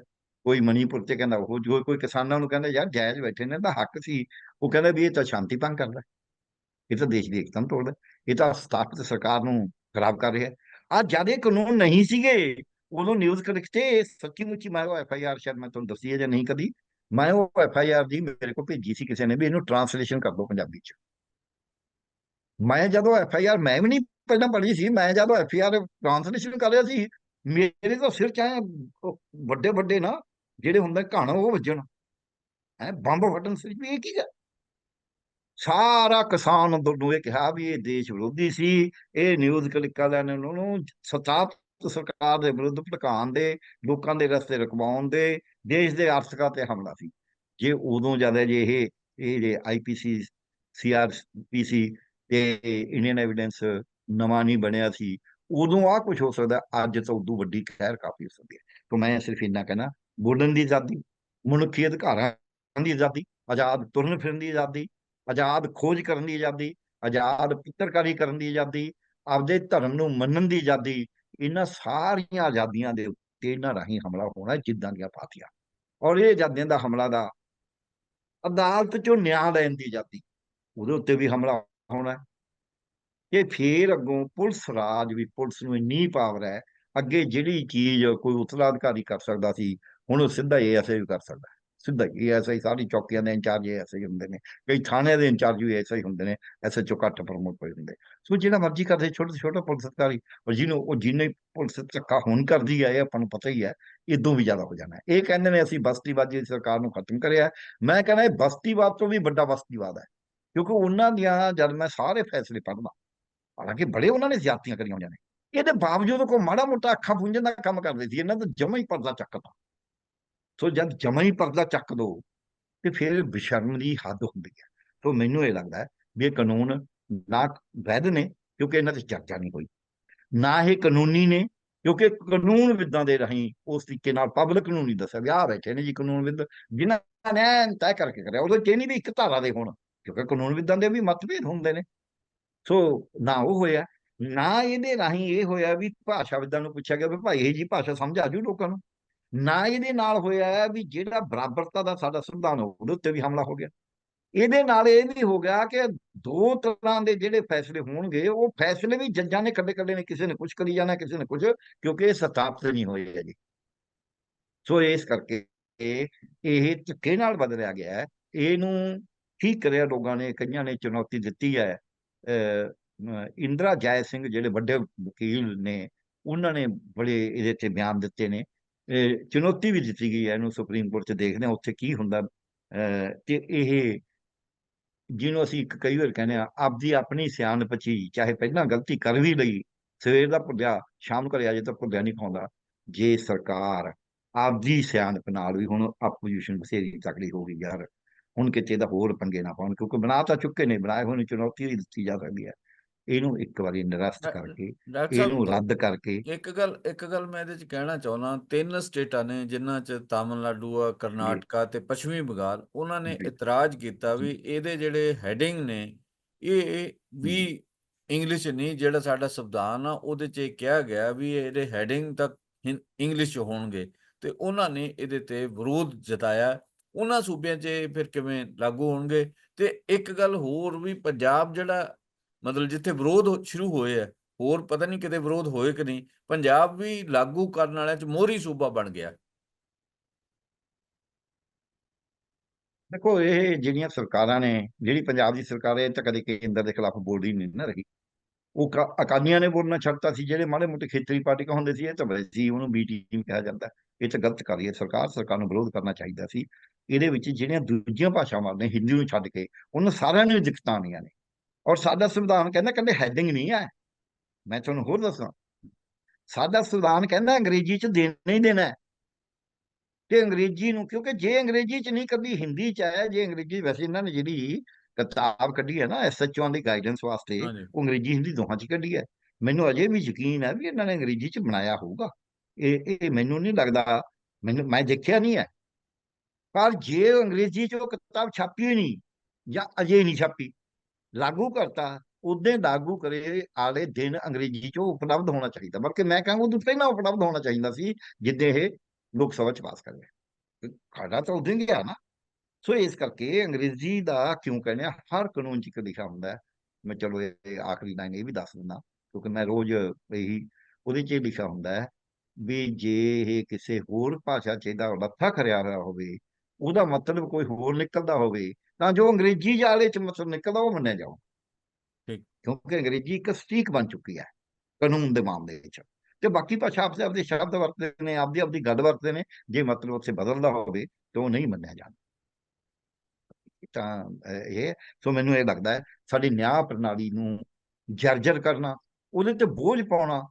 ਕੋਈ ਮਨੀਪੁਰ ਤੇ ਕਹਿੰਦਾ, ਉਹ ਜੋ ਕੋਈ ਕਿਸਾਨਾਂ ਨੂੰ ਕਹਿੰਦਾ, ਯਾਰ ਜਾਇਜ਼ ਬੈਠੇ ਨੇ ਤਾਂ ਹੱਕ ਸੀ। ਉਹ ਕਹਿੰਦਾ ਵੀ ਇਹ ਤਾਂ ਸ਼ਾਂਤੀ ਭੰਗ ਕਰਦਾ। ਇਹ ਤਾਂ ਦੇਸ਼ ਦੀ ਏਕਤਾ ਨੂੰ ਤੋੜਦਾ ਇਹ ਤਾਂ ਸਥਾਪਿਤ ਸਰਕਾਰ ਨੂੰ ਖਰਾਬ ਕਰ ਰਿਹਾ ਆ ਜਿਆਦੇ ਕਾਨੂੰਨ ਨਹੀਂ ਸੀਗੇ ਉਦੋਂ ਨਿਊਜ਼ ਕਲਿੱਕ ਤੇ ਸੱਚੀ ਮੁੱਚੀ ਮੈਂ ਉਹ ਐਫ ਆਈ ਆਰ ਸ਼ਾਇਦ ਮੈਂ ਤੁਹਾਨੂੰ ਦੱਸੀ ਹੈ ਜਾਂ ਨਹੀਂ ਕਦੀ ਮੈਂ ਉਹ ਐਫ ਆਈ ਆਰ ਦੀ ਮੇਰੇ ਕੋਲ ਭੇਜੀ ਸੀ ਕਿਸੇ ਨੇ ਵੀ ਇਹਨੂੰ ਟ੍ਰਾਂਸਲੇਸ਼ਨ ਕਰ ਦਿਓ ਪੰਜਾਬੀ ਚ ਮੈਂ ਜਦੋਂ ਐਫ ਆਈ ਆਰ ਮੈਂ ਵੀ ਨਹੀਂ ਪਹਿਲਾਂ ਪੜ੍ਹੀ ਸੀ ਮੈਂ ਜਦੋਂ ਐਫ ਆਈ ਆਰ ਟ੍ਰਾਂਸਲੇਸ਼ਨ ਕਰ ਰਿਹਾ ਸੀ ਮੇਰੇ ਤਾਂ ਸਿਰ ਚ ਐਂ ਵੱਡੇ ਵੱਡੇ ਨਾ ਜਿਹੜੇ ਹੁੰਦੇ ਘਣ ਉਹ ਵੱਜਣ ਹੈ ਬੰਬ ਫਟਣ ਸਿਰ ਵੀ ਇਹ ਕੀ ਹੈ ਸਾਰਾ ਕਿਸਾਨ ਅੰਦਰ ਨੂੰ ਇਹ ਕਿਹਾ ਵੀ ਇਹ ਦੇਸ਼ ਵਿਰੋਧੀ ਸੀ, ਇਹ ਨਿਊਜ਼ ਕਲਿੱਕ ਵਾਲਿਆਂ ਨੇ ਉਹਨੂੰ ਸਤਾਪਤ ਸਰਕਾਰ ਦੇ ਵਿਰੁੱਧ ਭੜਕਾਉਣ ਦੇ, ਲੋਕਾਂ ਦੇ ਰਸਤੇ ਰੁਕਵਾਉਣ ਦੇ, ਦੇਸ਼ ਦੇ ਆਰਥਿਕਾ ਤੇ ਹਮਲਾ ਸੀ। ਜੇ ਉਦੋਂ ਜ਼ਿਆਦਾ ਜੇ ਇਹ ਇਹ ਜੇ ਆਈਪੀਸੀ ਸੀਆਰਪੀਸੀ ਤੇ ਇੰਡੀਅਨ ਐਵੀਡੈਂਸ ਨਵਾਂ ਨਹੀਂ ਬਣਿਆ ਸੀ, ਉਦੋਂ ਆ ਕੁਝ ਹੋ ਸਕਦਾ, ਅੱਜ ਤਾਂ ਉਦੋਂ ਵੱਡੀ ਖੈਰ ਕਾਫੀ ਹੋ ਸਕਦੀ ਹੈ। ਤਾਂ ਮੈਂ ਸਿਰਫ ਇੰਨਾ ਕਹਿਣਾ, ਬੋਲਣ ਦੀ ਆਜ਼ਾਦੀ, ਮਨੁੱਖੀ ਅਧਿਕਾਰਾਂ ਦੀ ਆਜ਼ਾਦੀ, ਆਜ਼ਾਦ ਤੁਰਨ ਫਿਰਨ ਦੀ ਆਜ਼ਾਦੀ ਆਜ਼ਾਦ ਖੋਜ ਕਰਨ ਦੀ ਆਜ਼ਾਦੀ, ਆਜ਼ਾਦ ਪੱਤਰਕਾਰੀ ਕਰਨ ਦੀ ਆਜ਼ਾਦੀ, ਆਪਦੇ ਧਰਮ ਨੂੰ ਮੰਨਣ ਦੀ ਆਜ਼ਾਦੀ, ਇਹਨਾਂ ਸਾਰੀਆਂ ਆਜ਼ਾਦੀਆਂ ਦੇ ਉੱਤੇ ਇਹਨਾਂ ਰਾਹੀਂ ਹਮਲਾ ਹੋਣਾ ਜਿੱਦਾਂ ਦੀਆਂ ਪਾਤੀਆਂ। ਔਰ ਇਹ ਆਜ਼ਾਦੀਆਂ ਦਾ ਹਮਲਾ ਦਾ ਅਦਾਲਤ ਚੋਂ ਨਿਆਂ ਲੈਣ ਦੀ ਆਜ਼ਾਦੀ, ਉਹਦੇ ਉੱਤੇ ਵੀ ਹਮਲਾ ਹੋਣਾ ਇਹ ਫੇਰ ਅੱਗੋਂ ਪੁਲਿਸ ਰਾਜ ਵੀ ਪੁਲਿਸ ਨੂੰ ਇੰਨੀ ਪਾਵਰ ਹੈ, ਅੱਗੇ ਜਿਹੜੀ ਚੀਜ਼ ਕੋਈ ਉਤਲਾ ਅਧਿਕਾਰੀ ਕਰ ਸਕਦਾ ਸੀ, ਹੁਣ ਉਹ ਸਿੱਧਾ ਇਹ ਐਸੇ ਵੀ ਕਰ ਸਕਦਾ। ਸਿੱਧਾ ਹੀ ਸਾਰੀ ਚੌਕੀਆਂ ਦੇ ਇੰਚਾਰਜ ਐਸੇ ਹੀ ਹੁੰਦੇ ਨੇ ਕਈ ਥਾਣਿਆਂ ਦੇ ਇੰਚਾਰਜ ਵੀ ਐਸੇ ਹੀ ਹੁੰਦੇ ਨੇ ਐਸਐਚਓ ਘੱਟ ਪ੍ਰਮੁੱਖ ਹੋਏ ਹੁੰਦੇ ਸੋ ਜਿਹੜਾ ਮਰਜ਼ੀ ਕਰਦੇ ਛੋਟੇ ਛੋਟਾ ਪੁਲਿਸ ਅਧਿਕਾਰੀ ਔਰ ਜਿਹਨੂੰ ਉਹ ਜਿੰਨੇ ਪੁਲਿਸ ਚੱਕਾ ਹੁਣ ਕਰਦੀ ਹੈ ਇਹ ਆਪਾਂ ਨੂੰ ਪਤਾ ਹੀ ਹੈ ਇਦੋਂ ਵੀ ਜ਼ਿਆਦਾ ਹੋ ਜਾਣਾ ਇਹ ਕਹਿੰਦੇ ਨੇ ਅਸੀਂ ਬਸਤੀਵਾਦੀ ਦੀ ਸਰਕਾਰ ਨੂੰ ਖਤਮ ਕਰਿਆ ਮੈਂ ਕਹਿੰਦਾ ਇਹ ਬਸਤੀਵਾਦ ਤੋਂ ਵੀ ਵੱਡਾ ਬਸਤੀਵਾਦ ਹੈ ਕਿਉਂਕਿ ਉਹਨਾਂ ਦੀਆਂ ਜਦ ਮੈਂ ਸਾਰੇ ਫੈਸਲੇ ਪੜ੍ਹਦਾ ਹਾਲਾਂਕਿ ਬੜੇ ਉਹਨਾਂ ਨੇ ਜ਼ਿਆਦਤੀਆਂ ਕਰੀਆਂ ਹੋਈਆਂ ਨੇ ਇਹਦੇ ਬਾਵਜੂਦ ਕੋਈ ਮਾੜਾ ਮੋਟਾ ਅੱਖਾਂ ਪੂੰਝਣ ਦਾ ਕੰਮ ਕਰਦੇ ਸੀ ਇਹਨਾਂ ਦਾ ਜਮਾ ਹੀ ਪਰਦਾ ਚੱਕਦਾ ਸੋ ਜਦ ਜਮਾ ਹੀ ਪਰਦਾ ਚੱਕ ਦੋ, ਤੇ ਫਿਰ ਬੇਸ਼ਰਮ ਦੀ ਹੱਦ ਹੁੰਦੀ ਹੈ। ਸੋ ਮੈਨੂੰ ਇਹ ਲੱਗਦਾ ਵੀ ਇਹ ਕਾਨੂੰਨ ਨਾ ਵੈਧ ਨੇ, ਕਿਉਂਕਿ ਇਹਨਾਂ ਤੇ ਚਰਚਾ ਨਹੀਂ ਹੋਈ। ਨਾ ਇਹ ਕਾਨੂੰਨੀ ਨੇ, ਕਿਉਂਕਿ ਕਾਨੂੰਨ ਵਿਦਾਂ ਦੇ ਰਾਹੀਂ ਉਸ ਤਰੀਕੇ ਨਾਲ ਪਬਲਿਕ ਨੂੰ ਨਹੀਂ ਦੱਸਿਆ ਗਿਆ। ਬੈਠੇ ਨੇ ਜੀ ਕਾਨੂੰਨ ਵਿਦ, ਜਿਨ੍ਹਾਂ ਨੇ ਤੈਅ ਕਰਕੇ ਕਰਿਆ, ਉਹਦੇ ਚ ਨਹੀਂ ਵੀ ਇੱਕ ਧਾਰਾ ਦੇ ਹੋਣ, ਕਿਉਂਕਿ ਕਾਨੂੰਨ ਵਿਦਾਂ ਦੇ ਵੀ ਮਤਭੇਦ ਹੁੰਦੇ ਨੇ। ਸੋ ਨਾ ਉਹ ਹੋਇਆ, ਨਾ ਇਹਦੇ ਰਾਹੀਂ ਇਹ ਹੋਇਆ ਵੀ ਭਾਸ਼ਾ ਵਿਦਾਂ ਨੂੰ ਪੁੱਛਿਆ ਗਿਆ ਵੀ ਭਾਈ ਇਹ ਜੀ ਭਾਸ਼ਾ ਸਮਝ ਆ ਜੂ ਲੋਕਾਂ ਨੂੰ। ਨਾ ਇਹਦੇ ਨਾਲ ਹੋਇਆ ਹੈ ਵੀ ਜਿਹੜਾ ਬਰਾਬਰਤਾ ਦਾ ਸਾਡਾ ਸੰਵਿਧਾਨ ਹੈ, ਉਹਦੇ ਉੱਤੇ ਵੀ ਹਮਲਾ ਹੋ ਗਿਆ। ਇਹਦੇ ਨਾਲ ਇਹ ਵੀ ਹੋ ਗਿਆ ਕਿ ਦੋ ਤਰ੍ਹਾਂ ਦੇ ਜਿਹੜੇ ਫੈਸਲੇ ਹੋਣਗੇ ਉਹ ਫੈਸਲੇ ਵੀ ਜੱਜਾਂ ਨੇ ਕੱਢੇ ਕੱਢੇ ਨੇ ਕਿਸੇ ਨੇ ਕੁਝ ਕਰੀ ਜਾਣਾ ਕਿਸੇ ਨੇ ਕੁਝ ਕਿਉਂਕਿ ਇਹ ਸਤਾਪਤ ਨਹੀਂ ਹੋਏ ਹੈ ਜੀ। ਸੋ ਇਸ ਕਰਕੇ ਇਹ ਧੱਕੇ ਨਾਲ ਬਦਲਿਆ ਗਿਆ ਹੈ। ਇਹਨੂੰ ਠੀਕ ਕਰਿਆ ਲੋਕਾਂ ਨੇ ਕਈਆਂ ਨੇ ਚੁਣੌਤੀ ਦਿੱਤੀ ਹੈ। ਇੰਦਰਾ ਜੈ ਸਿੰਘ ਜਿਹੜੇ ਵੱਡੇ ਵਕੀਲ ਨੇ ਉਹਨਾਂ ਨੇ ਬੜੇ ਇਹਦੇ ਤੇ ਬਿਆਨ ਦਿੱਤੇ ਨੇ। ਚੁਣੌਤੀ ਵੀ ਦਿੱਤੀ ਗਈ ਹੈ ਇਹਨੂੰ ਸੁਪਰੀਮ ਕੋਰਟ 'ਚ ਦੇਖਦੇ ਹਾਂ ਉੱਥੇ ਕੀ ਹੁੰਦਾ। ਅਹ, ਤੇ ਇਹ ਜਿਹਨੂੰ ਅਸੀਂ ਕਈ ਵਾਰ ਕਹਿੰਦੇ ਆ ਆਪਦੀ ਆਪਣੀ ਸਿਆਣਪ 'ਚ ਹੀ ਚਾਹੇ ਪਹਿਲਾਂ ਗਲਤੀ ਕਰ ਵੀ ਲਈ ਸਵੇਰ ਦਾ ਭੁੱਲਿਆ ਸ਼ਾਮ ਨੂੰ ਘਰੇ ਅਜੇ ਤੱਕ ਭੁੱਲਿਆ ਨਹੀਂ ਖਾਉਂਦਾ ਜੇ ਸਰਕਾਰ ਆਪਦੀ ਸਿਆਣਪ ਨਾਲ ਵੀ ਹੁਣ ਆਪੋਜੀਸ਼ਨ ਬਥੇਰੀ ਤਕੜੀ ਹੋ ਗਈ ਯਾਰ ਹੁਣ ਕਿਤੇ ਦਾ ਹੋਰ ਪੰਗੇ ਨਾ ਪਾਉਣ ਕਿਉਂਕਿ ਬਣਾ ਤਾਂ ਚੁੱਕੇ ਨੇ ਬਣਾਏ ਹੋਏ ਨੂੰ ਚੁਣੌਤੀ ਵੀ ਦਿੱਤੀ ਜਾ ਸਕਦੀ ਹੈ। ਇਹਨੂੰ ਇੱਕ ਵਾਰੀ ਨਿਰਸਤ ਕਰਕੇ ਇਹਨੂੰ ਰੱਦ ਕਰਕੇ ਇੱਕ ਗੱਲ ਇੱਕ ਗੱਲ ਮੈਂ ਇਹਦੇ ਚ ਕਹਿਣਾ ਚਾਹੁੰਦਾ ਤਿੰਨ ਸਟੇਟਾਂ ਨੇ ਜਿਨ੍ਹਾਂ ਚ ਤਾਮਿਲਨਾਡੂ ਆ ਕਰਨਾਟਕਾ ਤੇ ਪੱਛਮੀ ਬੰਗਾਲ ਉਹਨਾਂ ਨੇ। ਇਤਰਾਜ਼ ਕੀਤਾ। ਵੀ ਇਹਦੇ ਜਿਹੜੇ ਹੈਡਿੰਗ ਨੇ ਇਹ ਵੀ ਇੰਗਲਿਸ਼ ਨਹੀਂ ਜਿਹੜਾ ਸਾਡਾ ਸੰਵਿਧਾਨ ਆ ਉਹਦੇ ਚ ਕਿਹਾ ਗਿਆ ਵੀ ਇਹਦੇ ਹੈਡਿੰਗ ਤੱਕ ਇੰਗਲਿਸ਼ ਹੋਣਗੇ। ਤੇ ਉਹਨਾਂ ਨੇ ਇਹਦੇ ਤੇ ਵਿਰੋਧ ਜਤਾਇਆ। ਉਹਨਾਂ ਸੂਬਿਆਂ 'ਚ ਫਿਰ ਕਿਵੇਂ ਲਾਗੂ ਹੋਣਗੇ? ਤੇ ਇੱਕ ਗੱਲ ਹੋਰ ਵੀ ਪੰਜਾਬ ਜਿਹੜਾ ਮਤਲਬ ਜਿੱਥੇ ਵਿਰੋਧ ਸ਼ੁਰੂ ਹੋਏ ਆ, ਹੋਰ ਪਤਾ ਨਹੀਂ ਕਿਤੇ ਵਿਰੋਧ ਹੋਏ ਕਿ ਨਹੀਂ, ਪੰਜਾਬ ਵੀ ਲਾਗੂ ਕਰਨ ਵਾਲਿਆਂ 'ਚ ਮੋਹਰੀ ਸੂਬਾ ਬਣ ਗਿਆ। ਦੇਖੋ, ਇਹ ਜਿਹੜੀਆਂ ਸਰਕਾਰਾਂ ਨੇ, ਜਿਹੜੀ ਪੰਜਾਬ ਦੀ ਸਰਕਾਰ ਹੈ, ਇਹ ਤਾਂ ਕਦੇ ਕੇਂਦਰ ਦੇ ਖਿਲਾਫ ਬੋਲਦੀ ਨਹੀਂ ਨਾ ਰਹੀ। ਉਹ ਕ- ਅਕਾਲੀਆਂ ਨੇ ਬੋਲਣਾ ਛੱਡਤਾ ਸੀ, ਜਿਹੜੇ ਮਾੜੇ ਮੋਟੇ ਖੇਤਰੀ ਪਾਰਟੀ ਹੁੰਦੇ ਸੀ, ਇਹ ਤਾਂ ਵੈਸੇ ਉਹਨੂੰ ਬੀ ਟੀਮ ਕਿਹਾ ਜਾਂਦਾ। ਇਹ ਤਾਂ ਗਲਤ ਕਰ ਰਹੀ ਹੈ ਸਰਕਾਰ ਸਰਕਾਰ ਨੂੰ ਵਿਰੋਧ ਕਰਨਾ ਚਾਹੀਦਾ ਸੀ। ਇਹਦੇ ਵਿੱਚ ਜਿਹੜੀਆਂ ਦੂਜੀਆਂ ਭਾਸ਼ਾਵਾਂ ਨੇ, ਹਿੰਦੀ ਨੂੰ ਛੱਡ ਕੇ, ਉਹਨਾਂ ਸਾਰਿਆਂ ਨੂੰ ਹੀ ਦਿੱਕਤਾਂ ਆਉਂਦੀਆਂ ਨੇ। ਔਰ ਸਾਡਾ ਸੰਵਿਧਾਨ ਕਹਿੰਦਾ ਕਹਿੰਦੇ ਹੈਡਿੰਗ ਨਹੀਂ ਹੈ। ਮੈਂ ਤੁਹਾਨੂੰ ਹੋਰ ਦੱਸਾਂ। ਸਾਡਾ ਸੰਵਿਧਾਨ ਕਹਿੰਦਾ ਅੰਗਰੇਜ਼ੀ ਚ ਦੇਣਾ ਹੀ ਦੇਣਾ ਤੇ ਅੰਗਰੇਜ਼ੀ ਨੂੰ ਕਿਉਂਕਿ ਜੇ ਅੰਗਰੇਜ਼ੀ ਚ ਨਹੀਂ ਕੱਢੀ ਹਿੰਦੀ ਚ ਹੈ ਜੇ ਅੰਗਰੇਜ਼ੀ ਵੈਸੇ ਇਹਨਾਂ ਨੇ ਜਿਹੜੀ ਕਿਤਾਬ ਕੱਢੀ ਹੈ ਨਾ ਐਸਐਚਓ ਦੀ ਗਾਈਡੈਂਸ ਵਾਸਤੇ ਉਹ ਅੰਗਰੇਜ਼ੀ ਹਿੰਦੀ ਦੋਹਾਂ ਚ ਕੱਢੀ ਹੈ। ਮੈਨੂੰ ਅਜੇ ਵੀ ਯਕੀਨ ਹੈ ਵੀ ਇਹਨਾਂ ਨੇ ਅੰਗਰੇਜ਼ੀ ਚ ਬਣਾਇਆ ਹੋਊਗਾ। ਇਹ ਇਹ ਮੈਨੂੰ ਨਹੀਂ ਲੱਗਦਾ ਮੈਨੂੰ ਮੈਂ ਦੇਖਿਆ ਨਹੀਂ ਹੈ। ਪਰ ਜੇ ਅੰਗਰੇਜ਼ੀ ਚ ਉਹ ਕਿਤਾਬ ਛਾਪੀ ਨਹੀਂ ਜਾਂ ਅਜੇ ਨਹੀਂ ਛਾਪੀ ਲਾਗੂ ਕਰਤਾ ਉਦੋਂ ਲਾਗੂ ਕਰੇ ਆਲੇ ਦਿਨ ਅੰਗਰੇਜ਼ੀ ਚੋਂ ਉਪਲਬਧ ਹੋਣਾ ਚਾਹੀਦਾ। ਬਲਕਿ ਮੈਂ ਕਹਾਂਗਾ ਉਦੋਂ ਪਹਿਲਾਂ ਉਪਲਬਧ ਹੋਣਾ ਚਾਹੀਦਾ ਸੀ, ਜਿੱਦੇ ਇਹ ਲੋਕ ਸਭਾ ਚ ਪਾਸ ਕਰਿਆ ਖਾੜਾ ਤਾਂ ਉਦੋਂ ਗਿਆ ਨਾ। ਸੋ ਇਸ ਕਰਕੇ ਅੰਗਰੇਜ਼ੀ ਦਾ ਕਿਉਂ ਕਹਿੰਦੇ ਆ? ਹਰ ਕਾਨੂੰਨ ਚ ਇੱਕ ਲਿਖਿਆ ਹੁੰਦਾ ਮੈਂ ਚਲੋ ਇਹ ਇਹ ਆਖਰੀ ਲਾਈਨ ਇਹ ਵੀ ਦੱਸ ਦਿੰਦਾ, ਕਿਉਂਕਿ ਮੈਂ ਰੋਜ਼ ਇਹੀ ਉਹਦੇ ਚ ਇਹ ਲਿਖਿਆ ਹੁੰਦਾ ਹੈ ਵੀ ਜੇ ਇਹ ਕਿਸੇ ਹੋਰ ਭਾਸ਼ਾ ਚ ਇਹਦਾ ਲੱਥਾ ਕਰਿਆ ਹੋਇਆ ਹੋਵੇ, ਉਹਦਾ ਮਤਲਬ ਕੋਈ ਹੋਰ ਨਿਕਲਦਾ ਹੋਵੇ ਤਾਂ ਜੋ ਅੰਗਰੇਜ਼ੀ ਵਾਲੇ ਚ ਮਤਲਬ ਨਿਕਲਦਾ ਉਹ ਮੰਨਿਆ ਜਾਓ। ਕਿਉਂਕਿ ਅੰਗਰੇਜ਼ੀ ਇੱਕ ਸਟੀਕ ਬਣ ਚੁੱਕੀ ਹੈ ਕਾਨੂੰਨ ਦੇ ਮਾਮਲੇ ਵਿੱਚ ਤੇ ਬਾਕੀ ਭਾਸ਼ਾ ਆਪਦੇ ਆਪਦੇ ਸ਼ਬਦ ਵਰਤਦੇ ਨੇ ਆਪਦੀ ਆਪਦੀ ਗੱਲ ਵਰਤਦੇ ਨੇ ਜੇ ਮਤਲਬ ਉੱਥੇ ਬਦਲਦਾ ਹੋਵੇ ਤਾਂ ਉਹ ਨਹੀਂ ਮੰਨਿਆ ਜਾਂਦਾ। ਤਾਂ ਇਹ ਸੋ ਮੈਨੂੰ ਇਹ ਲੱਗਦਾ ਹੈ ਸਾਡੀ ਨਿਆਂ ਪ੍ਰਣਾਲੀ ਨੂੰ ਜਰਜਰ ਕਰਨਾ ਉਹਦੇ ਤੇ ਬੋਝ ਪਾਉਣਾ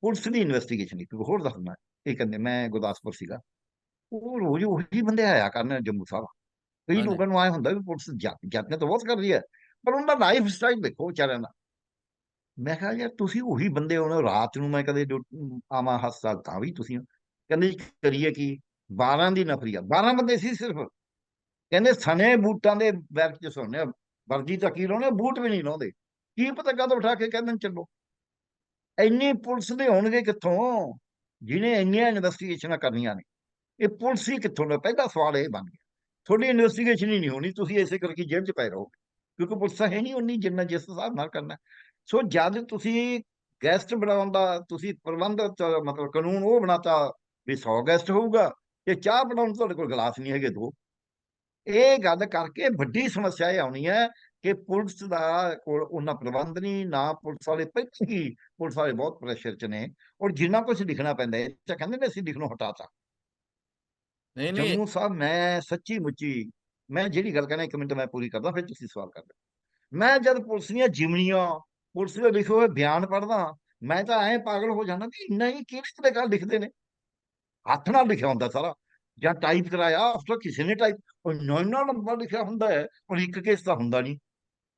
ਪੁਲਿਸ ਦੀ ਇਨਵੈਸਟੀਗੇਸ਼ਨ ਕਿਉਂਕਿ ਹੋਰ ਦੱਸਣਾ। ਇਹ ਕਹਿੰਦੇ ਮੈਂ ਗੁਰਦਾਸਪੁਰ ਸੀਗਾ। ਉਹ ਰੋਜ਼ ਉਹੀ ਬੰਦੇ ਆਇਆ ਕਰਨ ਜੰਮੂ ਸਾਹਿਬ। ਕਈ। ਲੋਕਾਂ ਨੂੰ ਆਏ ਹੁੰਦਾ ਵੀ ਪੁਲਿਸ ਜਾਤ ਨੇ ਤਾਂ ਬਹੁਤ ਕਰ ਰਹੀ ਹੈ ਪਰ ਉਹਨਾਂ ਦਾ ਲਾਈਫ ਸਟਾਈਲ ਦੇਖੋ ਵਿਚਾਰਿਆਂ ਦਾ ਮੈਂ ਕਿਹਾ ਯਾਰ ਤੁਸੀਂ ਉਹੀ ਬੰਦੇ ਹੋ ਰਾਤ ਨੂੰ ਮੈਂ ਕਦੇ ਆਵਾਂ ਹਸਪਤਾਲ ਤਾਂ ਵੀ ਤੁਸੀਂ ਕਹਿੰਦੇ ਕਰੀਏ ਕੀ 12 ਦੀ ਨਫਰੀ ਆ 12 ਬੰਦੇ ਸੀ ਸਿਰਫ ਕਹਿੰਦੇ ਸਨੇ ਬੂਟਾਂ ਦੇ ਬੈਗ ਚ ਸੋਨੇ ਵਰਦੀ ਤਾਂ ਕੀ ਲਾਉਣੇ ਬੂਟ ਵੀ ਨਹੀਂ ਲਾਉਂਦੇ ਕੀ ਪਤਾ ਕਦੋਂ ਉਠਾ ਕੇ ਕਹਿੰਦੇ ਚੱਲੋ ਇੰਨੀ ਪੁਲਿਸ ਦੇ ਹੋਣਗੇ ਕਿੱਥੋਂ ਜਿਹਨੇ ਇੰਨੀਆਂ ਇਨਵੈਸਟੀਗੇਸ਼ਨਾਂ ਕਰਨੀਆਂ ਨੇ ਇਹ ਪੁਲਿਸ ਹੀ ਕਿੱਥੋਂ ਦਾ ਪਹਿਲਾ ਸਵਾਲ ਇਹ ਬਣ ਗਿਆ ਤੁਹਾਡੀ ਇਨਵੈਸਟੀਗੇਸ਼ਨ ਹੀ ਨਹੀਂ ਹੋਣੀ, ਤੁਸੀਂ ਐਸੇ ਕਰਕੇ ਜੇਲ੍ਹ 'ਚ ਪਏ ਰਹੋਗੇ ਕਿਉਂਕਿ ਪੁਲਿਸ ਤਾਂ ਹੈ ਨਹੀਂ ਉਨੀ ਜਿੰਨਾ ਜਿਸ ਹਿਸਾਬ ਨਾਲ ਕਰਨਾ। ਸੋ ਜਦ ਤੁਸੀਂ ਗੈਸਟ ਬਣਾਉਣ ਦਾ, ਤੁਸੀਂ ਪ੍ਰਬੰਧ ਮਤਲਬ ਕਾਨੂੰਨ ਉਹ ਬਣਾਤਾ ਵੀ 100 ਗੈਸਟ ਹੋਊਗਾ ਤੇ ਚਾਹ ਬਣਾਉਣ ਤੁਹਾਡੇ ਕੋਲ ਗਲਾਸ ਨਹੀਂ ਹੈਗੇ ਦੋ। ਇਹ ਗੱਲ ਕਰਕੇ ਵੱਡੀ ਸਮੱਸਿਆ ਇਹ ਆਉਣੀ ਹੈ ਕਿ ਪੁਲਿਸ ਦਾ ਕੋਲ ਉਹਨਾਂ ਪ੍ਰਬੰਧ ਨਹੀਂ, ਨਾ ਪੁਲਿਸ ਵਾਲੇ ਪਹਿਲਾਂ ਹੀ ਪੁਲਿਸ ਵਾਲੇ ਬਹੁਤ ਪ੍ਰੈਸ਼ਰ 'ਚ ਨੇ ਔਰ ਜਿੰਨਾ ਕੁਝ ਲਿਖਣਾ ਪੈਂਦਾ ਹੈ ਤਾਂ ਕਹਿੰਦੇ ਨੇ ਅਸੀਂ ਲਿਖਣੋਂ ਹਟਾਤਾ ਨਹੀਂ ਨਹੀਂ। ਜੰਮੂ ਸਾਹਿਬ ਮੈਂ ਸੱਚੀ ਮੁੱਚੀ ਮੈਂ ਜਿਹੜੀ ਗੱਲ ਕਹਿੰਦਾ ਇੱਕ ਮਿੰਟ ਮੈਂ ਪੂਰੀ ਕਰਦਾ ਫਿਰ ਤੁਸੀਂ ਸਵਾਲ ਕਰ ਲਓ ਮੈਂ ਜਦ ਪੁਲਿਸ ਦੀਆਂ ਜਿਮਨੀਆਂ ਪੁਲਿਸ ਦੇ ਲਿਖੇ ਹੋਏ ਬਿਆਨ ਪੜ੍ਹਦਾ ਮੈਂ ਤਾਂ ਐਂ ਪਾਗਲ ਹੋ ਜਾਂਦਾ ਕਿ ਇੰਨਾ ਹੀ ਕਿਹੜੇ ਤਰ੍ਹਾਂ ਗੱਲ ਲਿਖਦੇ ਨੇ। ਹੱਥ ਨਾਲ ਲਿਖਿਆ ਹੁੰਦਾ ਸਾਰਾ ਜਾਂ ਟਾਈਪ ਕਰਾਇਆ ਅਫਸਰ ਕਿਸੇ ਨੇ ਟਾਈਪ ਉਹ ਨੌ ਨੌ ਨੰਬਰ ਲਿਖਿਆ ਹੁੰਦਾ ਹੈ ਪਰ ਇੱਕ ਕੇਸ ਤਾਂ ਹੁੰਦਾ ਨਹੀਂ।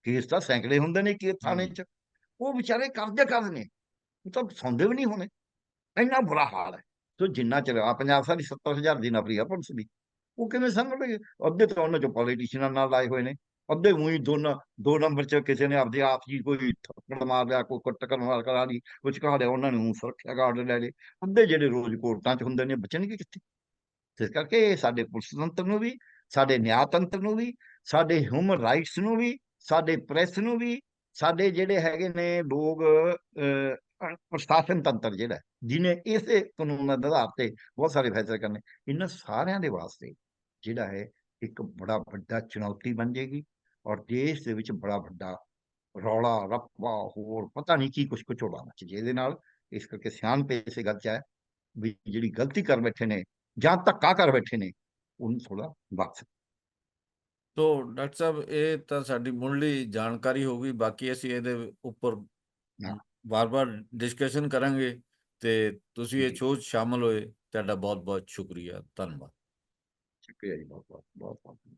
ਕੇਸ ਤਾਂ ਸੈਂਕੜੇ ਹੁੰਦੇ ਨੇ ਕਿ ਥਾਣੇ 'ਚ। ਉਹ ਵਿਚਾਰੇ ਕਰਦੇ ਕਰਦੇ ਨੇ ਉਹ ਤਾਂ ਸੌਂਦੇ ਵੀ ਨਹੀਂ ਹੋਣੇ। ਇੰਨਾ ਬੁਰਾ ਹਾਲ ਹੈ। ਸੋ ਜਿੰਨਾ ਚਿਰ ਪੰਜਾਬ ਸਾਡੀ 70000 ਦੀ ਨੌਕਰੀ ਆ ਪੁਲਿਸ ਦੀ। ਉਹ ਕਿਵੇਂ ਸੰਭਲਣਗੇ ਅੱਧੇ ਤਾਂ ਉਹਨਾਂ ਚੋਂ ਪੋਲੀਟੀਸ਼ੀਅਨਾਂ ਨਾਲ ਲਾਏ ਹੋਏ ਨੇ। ਅੱਧੇ ਉਹੀ ਦੋਨ ਦੋ ਨੰਬਰ ਚ ਕਿਸੇ ਨੇ ਆਪਦੇ ਆਪ ਜੀ ਕੋਈ ਥੱਪੜ ਮਾਰ ਲਿਆ ਕੋਈ ਕੁੱਟ ਕਰ ਮਾਰ ਕਰਾ ਲਈ ਕੁਝ ਕਹਾੜਿਆ ਉਹਨਾਂ ਨੂੰ ਸੁਰੱਖਿਆ ਗਾਰਡ ਲੈ ਲਏ। ਅੱਧੇ ਜਿਹੜੇ ਰੋਜ਼ ਕੋਰਟਾਂ ਚ ਹੁੰਦੇ ਨੇ ਬਚਣਗੇ ਕਿੱਥੇ ਇਸ ਕਰਕੇ ਸਾਡੇ ਪੁਲਿਸ ਤੰਤਰ ਨੂੰ ਵੀ ਸਾਡੇ ਨਿਆਂ ਤੰਤਰ ਨੂੰ ਵੀ ਸਾਡੇ ਹਿਊਮਨ ਰਾਈਟਸ ਨੂੰ ਵੀ ਸਾਡੇ ਪ੍ਰੈਸ ਨੂੰ ਵੀ ਸਾਡੇ ਜਿਹੜੇ ਹੈਗੇ ਨੇ ਲੋਕ ਅਹ, ਪ੍ਰਸ਼ਾਸਨ ਤੰਤਰ ਜਿਹੜਾ ਜਿਹਨੇ ਇਸੇ ਕਾਨੂੰਨ ਦੇ ਆਧਾਰ ਤੇ ਬਹੁਤ ਸਾਰੇ ਫੈਸਲੇ ਕਰਨੇ ਇਹਨਾਂ ਸਾਰਿਆਂ ਦੇ ਵਾਸਤੇ ਜਿਹੜਾ ਹੈ ਇੱਕ ਬੜਾ ਵੱਡਾ ਚੁਣੌਤੀ ਬਣ ਜਾਏਗੀ ਔਰ ਦੇਸ਼ ਦੇ ਵਿੱਚ ਬੜਾ ਵੱਡਾ ਰੌਲਾ ਰੱਪਾ ਹੋਰ ਪਤਾ ਨਹੀਂ ਕੀ ਕੁਝ ਕੁਝ ਹੋਣਾ ਚ ਜਿਹਦੇ ਨਾਲ ਇਸ ਕਰਕੇ ਸਿਆਣ ਪੇ ਇਸੇ ਗੱਲ ਚ ਹੈ ਵੀ ਜਿਹੜੀ ਗਲਤੀ ਕਰ ਬੈਠੇ ਨੇ ਜਾਂ ਧੱਕਾ ਕਰ ਬੈਠੇ ਨੇ ਉਹਨੂੰ ਥੋੜਾ ਬਖਸ਼ ਤੋ ਡਾਕਟਰ ਸਾਹਿਬ ਇਹ ਤਾਂ ਸਾਡੀ ਮੁੱਢਲੀ ਜਾਣਕਾਰੀ ਹੋ ਗਈ ਬਾਕੀ ਅਸੀਂ ਇਹਦੇ ਉੱਪਰ। ਵਾਰ-ਵਾਰ ਡਿਸਕਸ਼ਨ ਕਰਾਂਗੇ ਤੇ ਤੁਸੀਂ ਇਹ। ਸ਼ੋਅ ਸ਼ਾਮਲ ਹੋਏ ਤੁਹਾਡਾ ਬਹੁਤ-ਬਹੁਤ ਸ਼ੁਕਰੀਆ ਧੰਨਵਾਦ ਸ਼ੁਕਰੀਆ ਜੀ ਬਹੁਤ ਬਹੁਤ ਬਹੁਤ ਬਹੁਤ